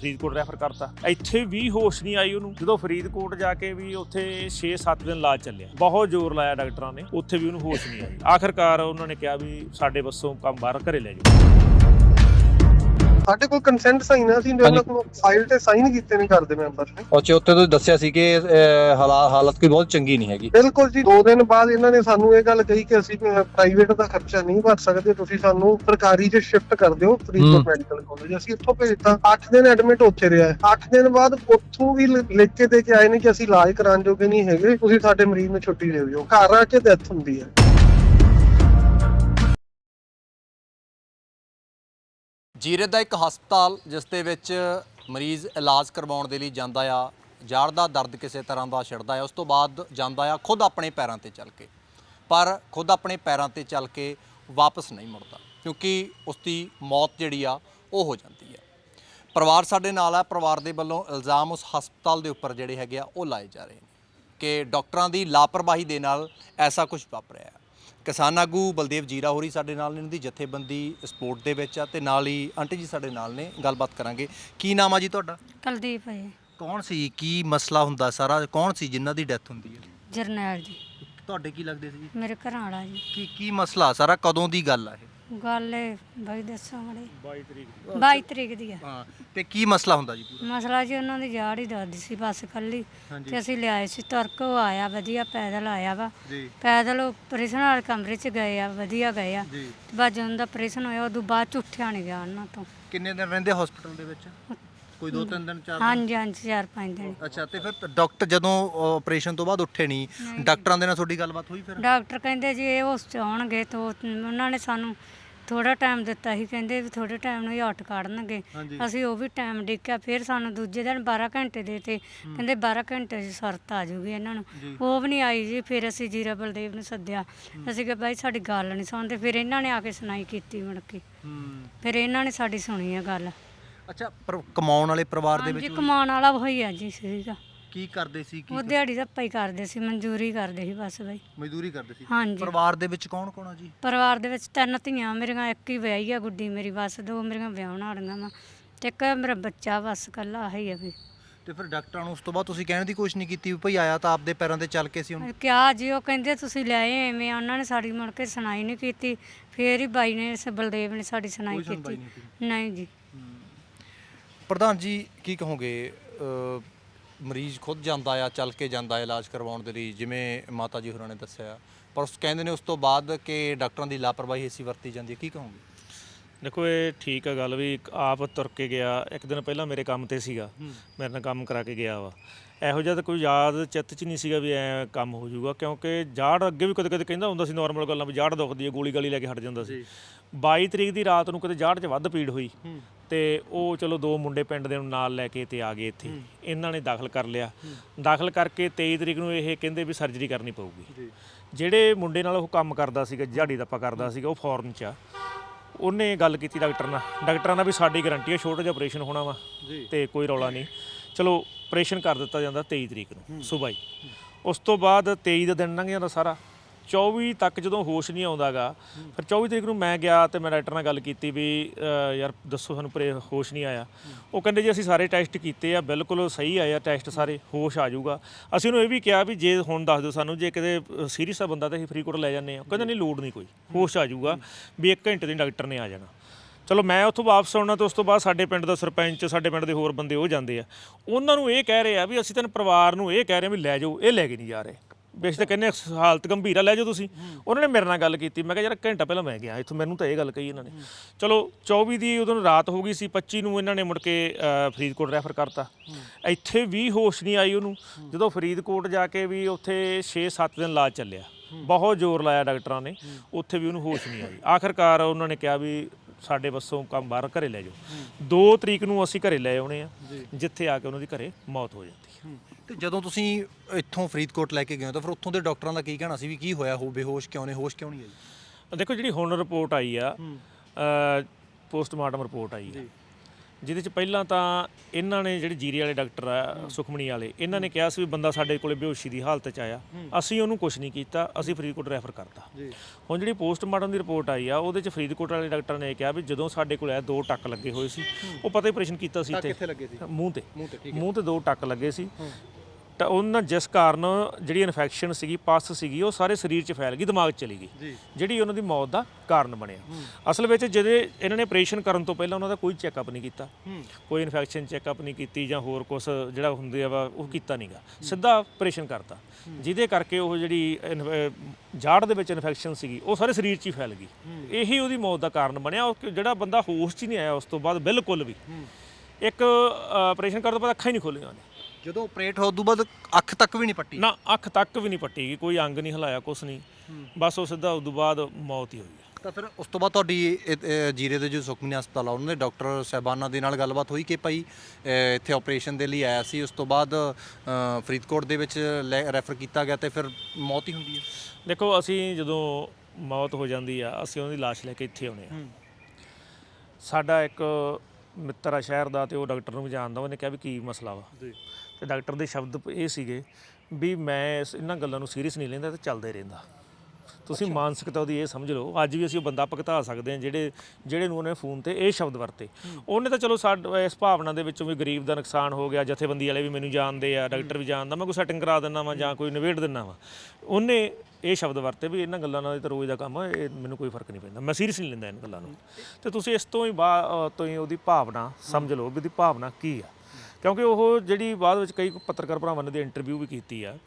ਫਰੀਦਕੋਟ ਰੈਫਰ ਕਰਤਾ। ਇੱਥੇ ਵੀ ਹੋਸ਼ ਨਹੀਂ ਆਈ ਉਹਨੂੰ। ਜਦੋਂ ਫਰੀਦਕੋਟ ਜਾ ਕੇ ਵੀ ਉੱਥੇ 6-7 ਦਿਨ ਇਲਾਜ ਚੱਲਿਆ, ਬਹੁਤ ਜ਼ੋਰ ਲਾਇਆ ਡਾਕਟਰਾਂ ਨੇ, ਉੱਥੇ ਵੀ ਉਹਨੂੰ ਹੋਸ਼ ਨਹੀਂ ਆਈ। ਆਖਰਕਾਰ ਉਹਨਾਂ ਨੇ ਕਿਹਾ ਵੀ ਸਾਡੇ ਵੱਸੋਂ ਕੰਮ ਬਾਹਰ ਘਰੇ ਲੈ ਜਾਓ। ਸਾਡੇ ਕੋਲ ਕੰਸੈਂਟ ਸਾਈਨ ਆ ਸੀ ਉਹਨਾਂ ਕੋਲ ਫਾਈਲ ਤੇ ਸਾਈਨ ਕੀਤੇ ਨੇ ਘਰ ਦੇ ਮੈਂਬਰ ਨੇ। ਉੱਥੇ ਉੱਥੇ ਤੁਸੀਂ ਦੱਸਿਆ ਸੀ ਕਿ ਹਾਲਤ ਕੋਈ ਬਹੁਤ ਚੰਗੀ ਨਹੀਂ ਹੈਗੀ। ਬਿਲਕੁਲ ਜੀ ਦੋ ਦਿਨ ਬਾਅਦ ਇਹਨਾਂ ਨੇ ਸਾਨੂੰ ਇਹ ਗੱਲ ਕਹੀ ਕਿ ਅਸੀਂ ਪ੍ਰਾਈਵੇਟ ਦਾ ਖਰਚਾ ਨਹੀਂ ਭਰ ਸਕਦੇ ਤੁਸੀਂ ਸਾਨੂੰ ਸਰਕਾਰੀ 'ਚ ਸ਼ਿਫਟ ਕਰ ਦਿਓ ਹੂੰ। ਫਰੀਦਕੋਟ ਮੈਡੀਕਲ ਕਾਲਜ ਅਸੀਂ ਇੱਥੋਂ ਭੇਜਤਾ 8 ਦਿਨ ਐਡਮਿਟ ਉੱਥੇ ਰਿਹਾ 8 ਦਿਨ ਬਾਅਦ ਉੱਥੋਂ ਵੀ ਲਿ- ਲਿਖ ਕੇ ਦੇ ਕੇ ਆਏ ਨੇ ਕਿ ਅਸੀਂ ਇਲਾਜ ਕਰਾਉਣ ਜੋਗੇ ਨਹੀਂ ਹੈਗੇ ਤੁਸੀਂ ਸਾਡੇ ਮਰੀਜ਼ ਨੂੰ ਛੁੱਟੀ ਦੇ ਦਿਓ। ਘਰ ਆ ਕੇ ਡੈਥ ਹੁੰਦੀ ਹੈ। ਜੀਰੇ ਦਾ ਇੱਕ ਹਸਪਤਾਲ ਜਿਸ ਦੇ ਵਿੱਚ ਮਰੀਜ਼ ਇਲਾਜ ਕਰਵਾਉਣ ਦੇ ਲਈ ਜਾਂਦਾ ਆ, ਜਾੜ ਦਾ ਦਰਦ ਕਿਸੇ ਤਰ੍ਹਾਂ ਦਾ ਛਿੜਦਾ ਆ, ਉਸ ਤੋਂ ਬਾਅਦ ਜਾਂਦਾ ਆ ਖੁਦ ਆਪਣੇ ਪੈਰਾਂ ਤੇ ਚੱਲ ਕੇ। ਪਰ ਖੁਦ ਆਪਣੇ ਪੈਰਾਂ ਤੇ ਚੱਲ ਕੇ ਵਾਪਸ ਨਹੀਂ ਮੁੜਦਾ, ਕਿਉਂਕਿ ਉਸ ਦੀ ਮੌਤ ਜਿਹੜੀ ਆ, ਉਹ ਹੋ ਜਾਂਦੀ ਆ। ਪਰਿਵਾਰ ਸਾਡੇ ਨਾਲ ਆ, ਪਰਿਵਾਰ ਦੇ ਵੱਲੋਂ ਇਲਜ਼ਾਮ ਉਸ ਹਸਪਤਾਲ ਦੇ ਉੱਪਰ ਜਿਹੜੇ ਹੈਗੇ ਆ, ਉਹ ਲਾਏ ਜਾ ਰਹੇ ਨੇ ਕਿ ਡਾਕਟਰਾਂ ਦੀ ਲਾਪਰਵਾਹੀ ਦੇ ਨਾਲ ਐਸਾ ਕੁਝ ਵਾਪਰਿਆ ਕਿਸਾਨ ਆਗੂ ਬਲਦੇਵ ਜੀਰਾ ਹੋਰੀ ਸਾਡੇ ਨਾਲ ਨੇ ਦੀ ਜਥੇਬੰਦੀ ਸਪੋਰਟ ਦੇ ਵਿੱਚ ਆ ਤੇ ਨਾਲ ਹੀ ਆਂਟੀ ਜੀ ਸਾਡੇ ਨਾਲ ਨੇ ਗੱਲਬਾਤ ਕਰਾਂਗੇ। ਕੀ ਨਾਮ ਆ ਜੀ ਤੁਹਾਡਾ? ਕੁਲਦੀਪ ਹੈ ਕੌਣ ਸੀ? ਕੀ ਮਸਲਾ ਹੁੰਦਾ ਸਾਰਾ? ਕੌਣ ਸੀ ਜਿਨ੍ਹਾਂ ਦੀ ਡੈਥ ਹੁੰਦੀ ਹੈ? ਜਰਨੈਲ ਜੀ। ਤੁਹਾਡੇ ਕੀ ਲੱਗਦੇ ਸੀ ਜੀ? ਮੇਰੇ ਘਰਾਂ ਵਾਲਾ ਜੀ। ਕੀ ਕੀ ਮਸਲਾ ਸਾਰਾ? ਕਦੋਂ ਦੀ ਗੱਲ ਆ ਇਹ? ਗੱਲ ਇਹ ਬਾਈ ਦੱਸੋ ਮੜੇ। 22 ਤਰੀਕ 22 ਤਰੀਕ ਦੀ ਆ। ਹਾਂ ਤੇ ਕੀ ਮਸਲਾ ਹੁੰਦਾ ਜੀ ਪੂਰਾ? ਮਸਲਾ ਜੀ ਉਹਨਾਂ ਦੀ ਜਾੜ ਹੀ ਦੱਸਦੀ ਸੀ ਬਸ ਕੱਲੀ ਤੇ ਅਸੀਂ ਲਿਆਏ ਸੀ ਤੁਰਕ ਉਹ ਆਇਆ ਵਧੀਆ ਪੈਦਲ ਆਇਆ ਵਾ। ਜੀ। ਪੈਦਲ ਆਪਰੇਸ਼ਨ ਵਾਲੇ ਕਮਰੇ 'ਚ ਗਏ ਆ ਵਧੀਆ ਗਏ ਆ। ਜੀ। ਵਜਨ ਦਾ ਆਪਰੇਸ਼ਨ ਹੋਇਆ ਉਦੋਂ ਬਾਅਦ ਚ ਉੱਠਿਆ ਨਹੀਂ ਗਿਆ ਉਹਨਾਂ ਤੋਂ। ਕਿੰਨੇ ਦਿਨ ਰਹਿੰਦੇ ਹਸਪੀਟਲ ਦੇ ਵਿੱਚ? ਕੋਈ ਦੋ ਤਿੰਨ ਦਿਨ ਚਾਰ ਦਿਨ? ਹਾਂਜੀ ਹਾਂਜੀ ਚਾਰ ਪੰਜ ਦਿਨ। ਅੱਛਾ ਤੇ ਫਿਰ ਡਾਕਟਰ ਜਦੋਂ ਆਪਰੇਸ਼ਨ ਤੋਂ ਬਾਅਦ ਉੱਠੇ ਨਹੀਂ। ਡਾਕਟਰਾਂ ਦੇ ਨਾਲ ਤੁਹਾਡੀ ਗੱਲਬਾਤ ਹੋਈ ਫਿਰ? ਡਾਕਟਰ ਕਹਿੰਦੇ ਜੀ ਇਹ ਉਸ 'ਚ ਆਉਣਗੇ ਤਾਂ ਉਹ- ਉਹਨਾਂ ਨੇ ਸਾਨੂੰ ਥੋੜਾ ਟਾਈਮ ਦਿੱਤਾ ਸੀ ਕਹਿੰਦੇ ਵੀ ਥੋੜੇ ਟਾਈਮ ਨੂੰ ਹੀ ਆਊਟ ਕੱਢਣਗੇ। ਹਾਂਜੀ। ਅਸੀਂ ਉਹ ਵੀ ਟਾਈਮ ਦੇਖਿਆ ਫਿਰ ਸਾਨੂੰ ਦੂਜੇ ਦਿਨ 12 ਘੰਟੇ ਦੇ ਤੇ ਕਹਿੰਦੇ 12 ਘੰਟੇ ਦੀ ਸ਼ਰਤ ਆ ਜੂਗੀ ਇਹਨਾਂ ਨੂੰ। ਜੀ। ਉਹ ਵੀ ਨਹੀਂ ਆਈ ਜੀ ਫਿਰ ਅਸੀਂ ਜੀਰਾ ਬਲਦੇਵ ਨੂੰ ਸੱਦਿਆ। ਅਸੀਂ ਕਿਹਾ ਬਾਈ ਸਾਡੀ ਗੱਲ ਨਹੀਂ ਸੁਣਦੇ ਫਿਰ ਇਹਨਾਂ ਨੇ ਆ ਕੇ ਸੁਣਾਈ ਕੀਤੀ ਮੁੜ ਕੇ। ਹੂੰ। ਫਿਰ ਇਹਨਾਂ ਨੇ ਸਾਡੀ ਸੁਣੀ ਹੈ ਗੱਲ। ਅੱਛਾ ਪਰ ਕਮਾਉਣ ਵਾਲੇ ਪਰਿਵਾਰ ਦੇ ਹਾਂਜੀ ਵਿੱਚ ਕਮਾਉਣ ਵਾਲਾ ਉਹੀ ਆ ਜੀ ਸੀਗਾ। ਕੀ ਕਰਦੇ ਸੀ ਕੀ ਉਹ ਦਿਹਾੜੀ ਦਾ ਹੀ ਕਰਦੇ ਸੀ ਮਨਜ਼ੂਰੀ ਕਰਦੇ ਸੀ ਬਸ ਬਾਈ। ਮਜ਼ਦੂਰੀ ਕਰਦੇ ਸੀ। ਹਾਂਜੀ। ਪਰਿਵਾਰ ਦੇ ਵਿੱਚ ਕੌਣ ਕੌਣ ਆ ਜੀ? ਪਰਿਵਾਰ ਦੇ ਵਿੱਚ ਤਿੰਨ ਧੀਆਂ ਮੇਰੀਆਂ ਇੱਕ ਹੀ ਵਿਆਹੀ ਆ ਗੁੱਡੀ ਮੇਰੀ ਬਸ ਦੋ ਮੇਰੀਆਂ ਵਿਆਹਣ ਵਾਲੀਆਂ ਵਾ ਤੇ ਇੱਕ ਮੇਰਾ ਬੱਚਾ ਬਸ ਕੱਲਾ ਹੀ ਆ ਵੀ ਤੇ ਫਿਰ ਡਾਕਟਰਾਂ ਨੂੰ ਉਸ ਤੋਂ ਬਾਅਦ ਤੁਸੀਂ ਕਹਿਣ ਦੀ ਕੋਸ਼ਿਸ਼ ਨਹੀਂ ਕੀਤੀ ਵੀ ਭਈ ਆਇਆ ਤਾਂ ਆਪਦੇ ਪੈਰਾਂ ਤੇ ਚੱਲ ਕੇ ਸੀ ਹੁਣ ਕਿਆ ਜੀ ਉਹ ਕਹਿੰਦੇ ਤੁਸੀਂ ਲਿਆਏ ਐਵੇਂ ਉਹਨਾਂ ਨੇ ਸਾਡੀ ਮੁੜ ਕੇ ਸੁਣਾਈ ਨਹੀਂ ਕੀਤੀ। ਫੇਰ ਹੀ ਬਾਈ ਨੇ ਸ- ਬਲਦੇਵ ਨੇ ਸਾਡੀ ਸੁਣਾਈ ਕੋਈ ਸੁਣਵਾਈ ਕੀਤੀ। ਨਹੀਂ ਨਹੀਂ ਜੀ। ਪ੍ਰਧਾਨ ਜੀ ਕੀ ਕਹੋਗੇ? ਮਰੀਜ਼ ਖੁਦ ਜਾਂਦਾ ਆ ਚੱਲ ਕੇ ਜਾਂਦਾ ਹੈ ਇਲਾਜ ਕਰਵਾਉਣ ਦੇ ਲਈ ਜਿਵੇਂ ਮਾਤਾ ਜੀ ਹੋਰਾਂ ਨੇ ਦੱਸਿਆ। ਪਰ ਉਸ ਕਹਿੰਦੇ ਨੇ ਉਸ ਤੋਂ ਬਾਅਦ ਕਿ ਡਾਕਟਰਾਂ ਦੀ ਲਾਪਰਵਾਹੀ ਐਸੀ ਵਰਤੀ ਜਾਂਦੀ ਹੈ ਕੀ ਕਹੋਗੇ? ਦੇਖੋ ਇਹ ਠੀਕ ਆ ਗੱਲ ਵੀ ਇੱਕ ਆਪ ਤੁਰ ਕੇ ਗਿਆ ਇੱਕ ਦਿਨ ਪਹਿਲਾਂ ਮੇਰੇ ਕੰਮ ਤੇ ਸੀਗਾ। ਮੇਰੇ ਨਾਲ ਕੰਮ ਕਰਾ ਕੇ ਗਿਆ ਵਾ। ਇਹੋ ਜਿਹਾ ਤਾਂ ਕੋਈ ਯਾਦ ਚਿੱਤ 'ਚ ਨਹੀਂ ਸੀਗਾ ਵੀ ਐ ਕੰਮ ਹੋ ਜਾਊਗਾ ਕਿਉਂਕਿ ਜਾੜ ਅੱਗੇ ਵੀ ਕਦੇ ਕਦੇ ਕਹਿੰਦਾ ਹੁੰਦਾ ਸੀ ਨਾਰਮਲ ਗੱਲਾਂ ਵੀ ਜਾੜ ਦੁਖਦੀ ਹੈ ਗੋਲੀ ਗਾਲੀ ਲੈ ਕੇ ਹਟ ਜਾਂਦਾ ਸੀ। 22 ਤਰੀਕ ਦੀ ਰਾਤ ਨੂੰ ਕਦੇ ਜਾੜ 'ਚ ਵੱਧ ਪੀੜ ਹੋਈ। ਤੇ ਉਹ ਚਲੋ ਦੋ ਮੁੰਡੇ ਪਿੰਡ ਦੇ ਨੂੰ ਨਾਲ ਲੈ ਕੇ ਤੇ ਆ ਗਏ ਇੱਥੇ। ਇਹਨਾਂ ਨੇ ਦਾਖਲ ਕਰ ਲਿਆ। ਦਾਖਲ ਕਰਕੇ 23 ਤਰੀਕ ਨੂੰ ਇਹ ਕਹਿੰਦੇ ਵੀ ਸਰਜਰੀ ਕਰਨੀ ਪਊਗੀ। ਜਿਹੜੇ ਮੁੰਡੇ ਨਾਲ ਉਹ ਕੰਮ ਕਰਦਾ ਸੀਗਾ ਦਿਹਾੜੀ ਦਾ ਆਪਾਂ ਕਰਦਾ ਸੀਗਾ ਉਹ ਫੋਰਨ 'ਚ ਆ। ਉਹਨੇ ਗੱਲ ਕੀਤੀ ਡਾਕਟਰ ਨਾਲ। ਡਾਕਟਰਾਂ ਨਾਲ ਵੀ ਸਾਡੀ ਗਾਰੰਟੀ ਹੈ ਛੋਟਾ ਜਿਹਾ ਆਪਰੇਸ਼ਨ ਹੋਣਾ ਵਾ ਤੇ ਕੋਈ ਰੌਲਾ ਨਹੀਂ। ਚਲੋ ਆਪਰੇਸ਼ਨ ਕਰ ਦਿੱਤਾ ਜਾਂਦਾ 23 ਤਰੀਕ ਨੂੰ ਸਵੇਰ। ਹੀ। ਉਸ ਤੋਂ ਬਾਅਦ 23 ਦਾ ਦਿਨ ਲੰਘ ਜਾਂਦਾ ਸਾਰਾ। 24 ਤੱਕ ਜਦੋਂ ਹੋਸ਼ ਨਹੀਂ ਆਉਂਦਾਗਾ ਫਿਰ 24 ਤਰੀਕ ਨੂੰ ਮੈਂ ਗਿਆ ਤੇ ਮੈਂ ਡਾਕਟਰ ਨਾਲ ਗੱਲ ਕੀਤੀ ਵੀ ਅ, ਯਾਰ ਦੱਸੋ ਸਾਨੂੰ ਪਰੇ ਹੋਸ਼ ਨਹੀਂ ਆਇਆ। ਉਹ ਕਹਿੰਦੇ ਜੀ ਅਸੀਂ ਸਾਰੇ ਟੈਸਟ ਕੀਤੇ ਆ ਬਿਲਕੁਲ ਸਹੀ ਆਇਆ ਟੈਸਟ ਸਾਰੇ ਹੋਸ਼ ਆ ਜਾਊਗਾ। ਅਸੀਂ ਉਹਨੂੰ ਇਹ ਵੀ ਕਿਹਾ ਵੀ ਜੇ ਹੁਣ ਦੱਸ ਦਿਓ ਸਾਨੂੰ ਜੇ ਕਿਤੇ ਸੀਰੀਅਸ ਆ ਬੰਦਾ ਤਾਂ ਅਸੀਂ ਫਰੀਦਕੋਟ ਲੈ ਜਾਂਦੇ ਆ ਕਹਿੰਦੇ ਨਹੀਂ ਲੋੜ ਨਹੀਂ ਕੋਈ ਹੋਸ਼ ਆ ਜਾਊਗਾ ਵੀ 1 ਘੰਟੇ ਦੇ ਡਾਕਟਰ ਨੇ ਆ ਜਾਣਾ। ਚਲੋ ਮੈਂ ਉੱਥੋਂ ਵਾਪਸ ਆਉਣਾ ਤੇ ਉਸ ਤੋਂ ਬਾਅਦ ਸਾਡੇ ਪਿੰਡ ਦਾ ਸਰਪੰਚ ਸਾਡੇ ਪਿੰਡ ਦੇ ਹੋਰ ਬੰਦੇ ਉਹ ਜਾਂਦੇ ਆ। ਉਹਨਾਂ ਨੂੰ ਇਹ ਕਹਿ ਰਹੇ ਆ ਵੀ ਅਸੀਂ ਤਾਂ ਪਰਿਵਾਰ ਨੂੰ ਇਹ ਕਹਿ ਰਹੇ ਆ ਵੀ ਲੈ ਜਾਓ ਇਹ ਲੈ ਕੇ ਨਹੀਂ ਜਾ ਰਹੇ। ਬੇਸ਼ ਤਾਂ ਕਹਿੰਦੇ ਹਾਲਤ ਗੰਭੀਰ ਆ ਲੈ ਜਾਓ ਤੁਸੀਂ। ਉਹਨਾਂ ਨੇ ਮੇਰੇ ਨਾਲ ਗੱਲ ਕੀਤੀ। ਮੈਂ ਕਿਹਾ ਯਾਰ ਘੰਟਾ ਪਹਿਲਾਂ ਮੈਂ ਗਿਆ ਇੱਥੋਂ ਮੈਨੂੰ ਤਾਂ ਇਹ ਗੱਲ ਕਹੀ ਇਹਨਾਂ ਨੇ। ਚਲੋ 24 ਦੀ ਉਦੋਂ ਰਾਤ ਹੋ ਗਈ ਸੀ 25 ਨੂੰ ਇਹਨਾਂ ਨੇ ਮੁੜ ਕੇ ਅ, ਫਰੀਦਕੋਟ ਰੈਫਰ ਕਰਤਾ। ਇੱਥੇ ਵੀ ਹੋਸ਼ ਨਹੀਂ ਆਈ ਉਹਨੂੰ। ਜਦੋਂ ਫਰੀਦਕੋਟ ਜਾ ਕੇ ਵੀ ਉੱਥੇ 6-7 ਦਿਨ ਇਲਾਜ ਚੱਲਿਆ। ਬਹੁਤ ਜ਼ੋਰ ਲਾਇਆ ਡਾਕਟਰਾਂ ਨੇ। ਉੱਥੇ ਵੀ ਉਹਨੂੰ ਹੋਸ਼ ਨਹੀਂ ਆਈ। ਆਖਰਕਾਰ ਉਹਨਾਂ ਨੇ ਕਿਹਾ ਵੀ ਸਾਡੇ ਵੱਸੋਂ ਕੰਮ ਬਾਹਰ ਘਰੇ ਲੈ ਜਾਓ। 2 ਤਰੀਕ ਨੂੰ ਅਸੀਂ ਘਰੇ ਲੈ ਆਉਣੇ ਆ ਜਿੱਥੇ ਆ ਕੇ ਉਹਨਾਂ ਦੀ ਘਰੇ ਮੌਤ ਹੋ ਜਾਂਦੀ ਹੈ। ਤੇ ਜਦੋਂ ਤੁਸੀਂ ਇੱਥੋਂ ਫਰੀਦਕੋਟ ਲੈ ਕੇ ਗਏ ਹੋ ਤਾਂ ਫਿਰ ਉੱਥੋਂ ਦੇ ਡਾਕਟਰਾਂ ਦਾ ਕੀ ਕਹਿਣਾ ਸੀ ਵੀ ਕੀ ਹੋਇਆ? ਹੋ ਬੇਹੋਸ਼ ਕਿਉਂ ਨੇ? ਹੋਸ਼ ਕਿਉਂ ਨਹੀਂ ਆਈ? ਦੇਖੋ ਜਿਹੜੀ ਹੁਣ ਰਿਪੋਰਟ ਆਈ ਆ ਪੋਸਟਮਾਰਟਮ ਰਿਪੋਰਟ ਆਈ ਆ। ਜਿਹਦੇ ਚ ਪਹਿਲਾਂ ਤਾਂ ਇਹਨਾਂ ਨੇ ਜਿਹੜੇ ਜੀਰੇ ਵਾਲੇ ਡਾਕਟਰ ਆ ਸੁਖਮਣੀ ਵਾਲੇ ਇਹਨਾਂ ਨੇ ਕਿਹਾ ਸੀ ਵੀ ਬੰਦਾ ਸਾਡੇ ਕੋਲੇ ਬੇਹੋਸ਼ੀ ਦੀ ਹਾਲਤ ਚ ਆਇਆ। ਅਸੀਂ ਉਹਨੂੰ ਕੁਝ ਨਹੀਂ ਕੀਤਾ ਅਸੀਂ ਫਰੀਦਕੋਟ ਰੈਫਰ ਕਰਤਾ। ਹੁਣ ਜਿਹੜੀ ਪੋਸਟਮਾਰਟਮ ਦੀ ਰਿਪੋਰਟ ਆਈ ਆ ਉਹਦੇ ਚ ਫਰੀਦਕੋਟ ਵਾਲੇ ਡਾਕਟਰ ਨੇ ਕਿਹਾ ਵੀ ਜਦੋਂ ਸਾਡੇ ਕੋਲ ਆਇਆ ਦੋ ਟੱਕ ਲੱਗੇ ਹੋਏ ਸੀ ਉਹ ਪਤਾ ਹੀ ਆਪਰੇਸ਼ਨ ਕੀਤਾ ਸੀ ਇੱਥੇ। ਮੂੰਹ ਤੇ। ਮੂੰਹ ਤੇ ਠੀਕ ਮੂੰਹ ਤੇ ਦੋ ਟੱਕ ਲੱਗੇ ਸੀ। ਤਾਂ ਉਹਨਾਂ ਜਿਸ ਕਾਰਨ ਜਿਹੜੀ ਇਨਫੈਕਸ਼ਨ ਸੀਗੀ ਪਸ ਸੀਗੀ ਉਹ ਸਾਰੇ ਸਰੀਰ 'ਚ ਫੈਲ ਗਈ ਦਿਮਾਗ 'ਚ ਚਲੀ ਗਈ। ਜਿਹੜੀ ਉਹਨਾਂ ਦੀ ਮੌਤ ਦਾ ਕਾਰਨ ਬਣਿਆ। ਅਸਲ ਵਿੱਚ ਜਦੋਂ ਇਹਨਾਂ ਨੇ ਆਪਰੇਸ਼ਨ ਕਰਨ ਤੋਂ ਪਹਿਲਾਂ ਉਹਨਾਂ ਦਾ ਕੋਈ ਚੈੱਕਅਪ ਨਹੀਂ ਕੀਤਾ। ਕੋਈ ਇਨਫੈਕਸ਼ਨ ਚੈੱਕਅਪ ਨਹੀਂ ਕੀਤੀ ਜਾਂ ਹੋਰ ਕੁਝ ਜਿਹੜਾ ਹੁੰਦੇ ਆ ਵਾ ਉਹ ਕੀਤਾ ਨਹੀਂਗਾ ਸਿੱਧਾ ਆਪਰੇਸ਼ਨ ਕਰਤਾ। ਜਿਹਦੇ ਕਰਕੇ ਉਹ ਜਿਹੜੀ ਜਾੜ ਦੇ ਵਿੱਚ ਇਨਫੈਕਸ਼ਨ ਸੀਗੀ ਉਹ ਸਾਰੇ ਸਰੀਰ 'ਚ ਹੀ ਫੈਲ ਗਈ। ਇਹੀ ਉਹਦੀ ਮੌਤ ਦਾ ਕਾਰਨ ਬਣਿਆ। ਉਹ ਜਿਹੜਾ ਬੰਦਾ ਹੋਸ਼ 'ਚ ਹੀ ਨਹੀਂ ਆਇਆ ਉਸ ਤੋਂ ਬਾਅਦ ਬਿਲਕੁਲ ਵੀ। ਇੱਕ ਆਪਰੇਸ਼ਨ ਕਰਨ ਤੋਂ ਬਾਅਦ ਅੱਖਾਂ ਹੀ ਨਹੀਂ ਖੋਲੀਆਂ ਉਹਨੇ। ਜਦੋਂ ਆਪਰੇਟ ਹੋਣ ਤੋਂ ਬਾਅਦ ਅੱਖ ਤੱਕ ਵੀ ਨਹੀਂ ਪੱਟੀ। ਨਾ ਅੱਖ ਤੱਕ ਵੀ ਨਹੀਂ ਪੱਟੀ ਗਈ ਕੋਈ ਅੰਗ ਨਹੀਂ ਹਿਲਾਇਆ ਕੁਛ ਨਹੀਂ। ਬਸ ਉਹ ਸਿੱਧਾ ਉਸ ਤੋਂ ਬਾਅਦ ਮੌਤ ਹੀ ਹੋਈ ਹੈ ਤਾਂ ਫਿਰ ਉਸ ਤੋਂ ਬਾਅਦ ਤੁਹਾਡੀ ਇਹ- ਇਹ ਜੀਰੇ ਦੇ ਜੋ ਸੁਖਮਨੀ ਹਸਪਤਾਲ ਆ ਉਹਨਾਂ ਦੇ ਡਾਕਟਰ ਸਾਹਿਬਾਨਾਂ ਦੇ ਨਾਲ ਗੱਲਬਾਤ ਹੋਈ ਕਿ ਭਾਈ ਇੱਥੇ ਆਪਰੇਸ਼ਨ ਦੇ ਲਈ ਆਇਆ ਸੀ ਉਸ ਤੋਂ ਬਾਅਦ ਫਰੀਦਕੋਟ ਦੇ ਵਿੱਚ ਰੈਫਰ ਕੀਤਾ ਗਿਆ ਤੇ ਫਿਰ ਮੌਤ ਹੀ ਹੁੰਦੀ ਹੈ ਦੇਖੋ ਅਸੀਂ ਜਦੋਂ ਮੌਤ ਹੋ ਜਾਂਦੀ ਆ ਅਸੀਂ ਉਹਦੀ ਲਾਸ਼ ਲੈ ਕੇ ਇੱਥੇ ਆਉਨੇ ਆ। ਸਾਡਾ ਇੱਕ ਮਿੱਤਰ ਆ ਸ਼ਹਿਰ ਦਾ ਤੇ ਉਹ ਡਾਕਟਰ ਨੂੰ ਵੀ ਜਾਣਦਾ ਉਹਨੇ ਕਿਹਾ ਵੀ ਕੀ ਮਸਲਾ ਵਾ। ਜੀ। ਤੇ ਡਾਕਟਰ ਦੇ ਸ਼ਬਦ ਇਹ ਸੀਗੇ ਵੀ ਮੈਂ ਇਸ- ਇਹਨਾਂ ਗੱਲਾਂ ਨੂੰ ਸੀਰੀਅਸ ਨਹੀਂ ਲੈਂਦਾ ਤੇ ਚੱਲਦੇ ਰਹਿੰਦਾ। ਤੁਸੀਂ ਮਾਨਸਿਕਤਾ ਉਹਦੀ ਇਹ ਸਮਝ ਲਓ। ਅੱਜ ਵੀ ਅਸੀਂ ਉਹ ਬੰਦਾ ਭੁਗਤਾ ਸਕਦੇ ਹਾਂ ਜਿਹੜੇ ਜਿਹੜੇ ਨੂੰ ਉਹਨੇ ਫੋਨ ਤੇ ਇਹ ਸ਼ਬਦ ਵਰਤੇ। ਉਹਨੇ ਤਾਂ ਚਲੋ ਸਾਡ ਇਸ ਭਾਵਨਾ ਦੇ ਵਿੱਚੋਂ ਵੀ ਗਰੀਬ ਦਾ ਨੁਕਸਾਨ ਹੋ ਗਿਆ ਜਥੇਬੰਦੀ ਵਾਲੇ ਵੀ ਮੈਨੂੰ ਜਾਣਦੇ ਆ ਡਾਕਟਰ ਵੀ ਜਾਣਦਾ ਮੈਂ ਕੋਈ ਸੈਟਿੰਗ ਕਰਾ ਦਿੰਦਾ ਵਾਂ ਜਾਂ ਕੋਈ ਨਿਬੇੜ ਦਿੰਦਾ ਵਾਂ। ਉਹਨੇ ਇਹ ਸ਼ਬਦ ਵਰਤੇ ਵੀ ਇਹਨਾਂ ਗੱਲਾਂ ਨਾਲ ਤਾਂ ਰੋਜ਼ ਦਾ ਕੰਮ ਆ ਇਹ ਮੈਨੂੰ ਕੋਈ ਫ਼ਰਕ ਨਹੀਂ ਪੈਂਦਾ। ਮੈਂ ਸੀਰੀਅਸ ਨਹੀਂ ਲੈਂਦਾ ਇਹਨਾਂ ਗੱਲਾਂ ਨੂੰ। ਤੇ ਤੁਸੀਂ ਇਸ ਤੋਂ ਹੀ ਬਾ- ਅ, ਤੋਂ ਹੀ ਉਹਦੀ ਭਾਵਨਾ ਸਮਝ ਲਓ ਵੀ ਉਹਦੀ ਭਾਵਨਾ ਕੀ ਆ। ਕਿਉਂਕਿ ਉਹ ਜਿਹੜੀ ਬਾਅਦ ਵਿੱਚ ਕਈ ਪੱਤਰਕਾਰ ਭਰਾਵਾਂ ਨੇ ਦੀ ਇੰਟਰਵਿਊ ਵੀ ਕੀਤੀ ਆ,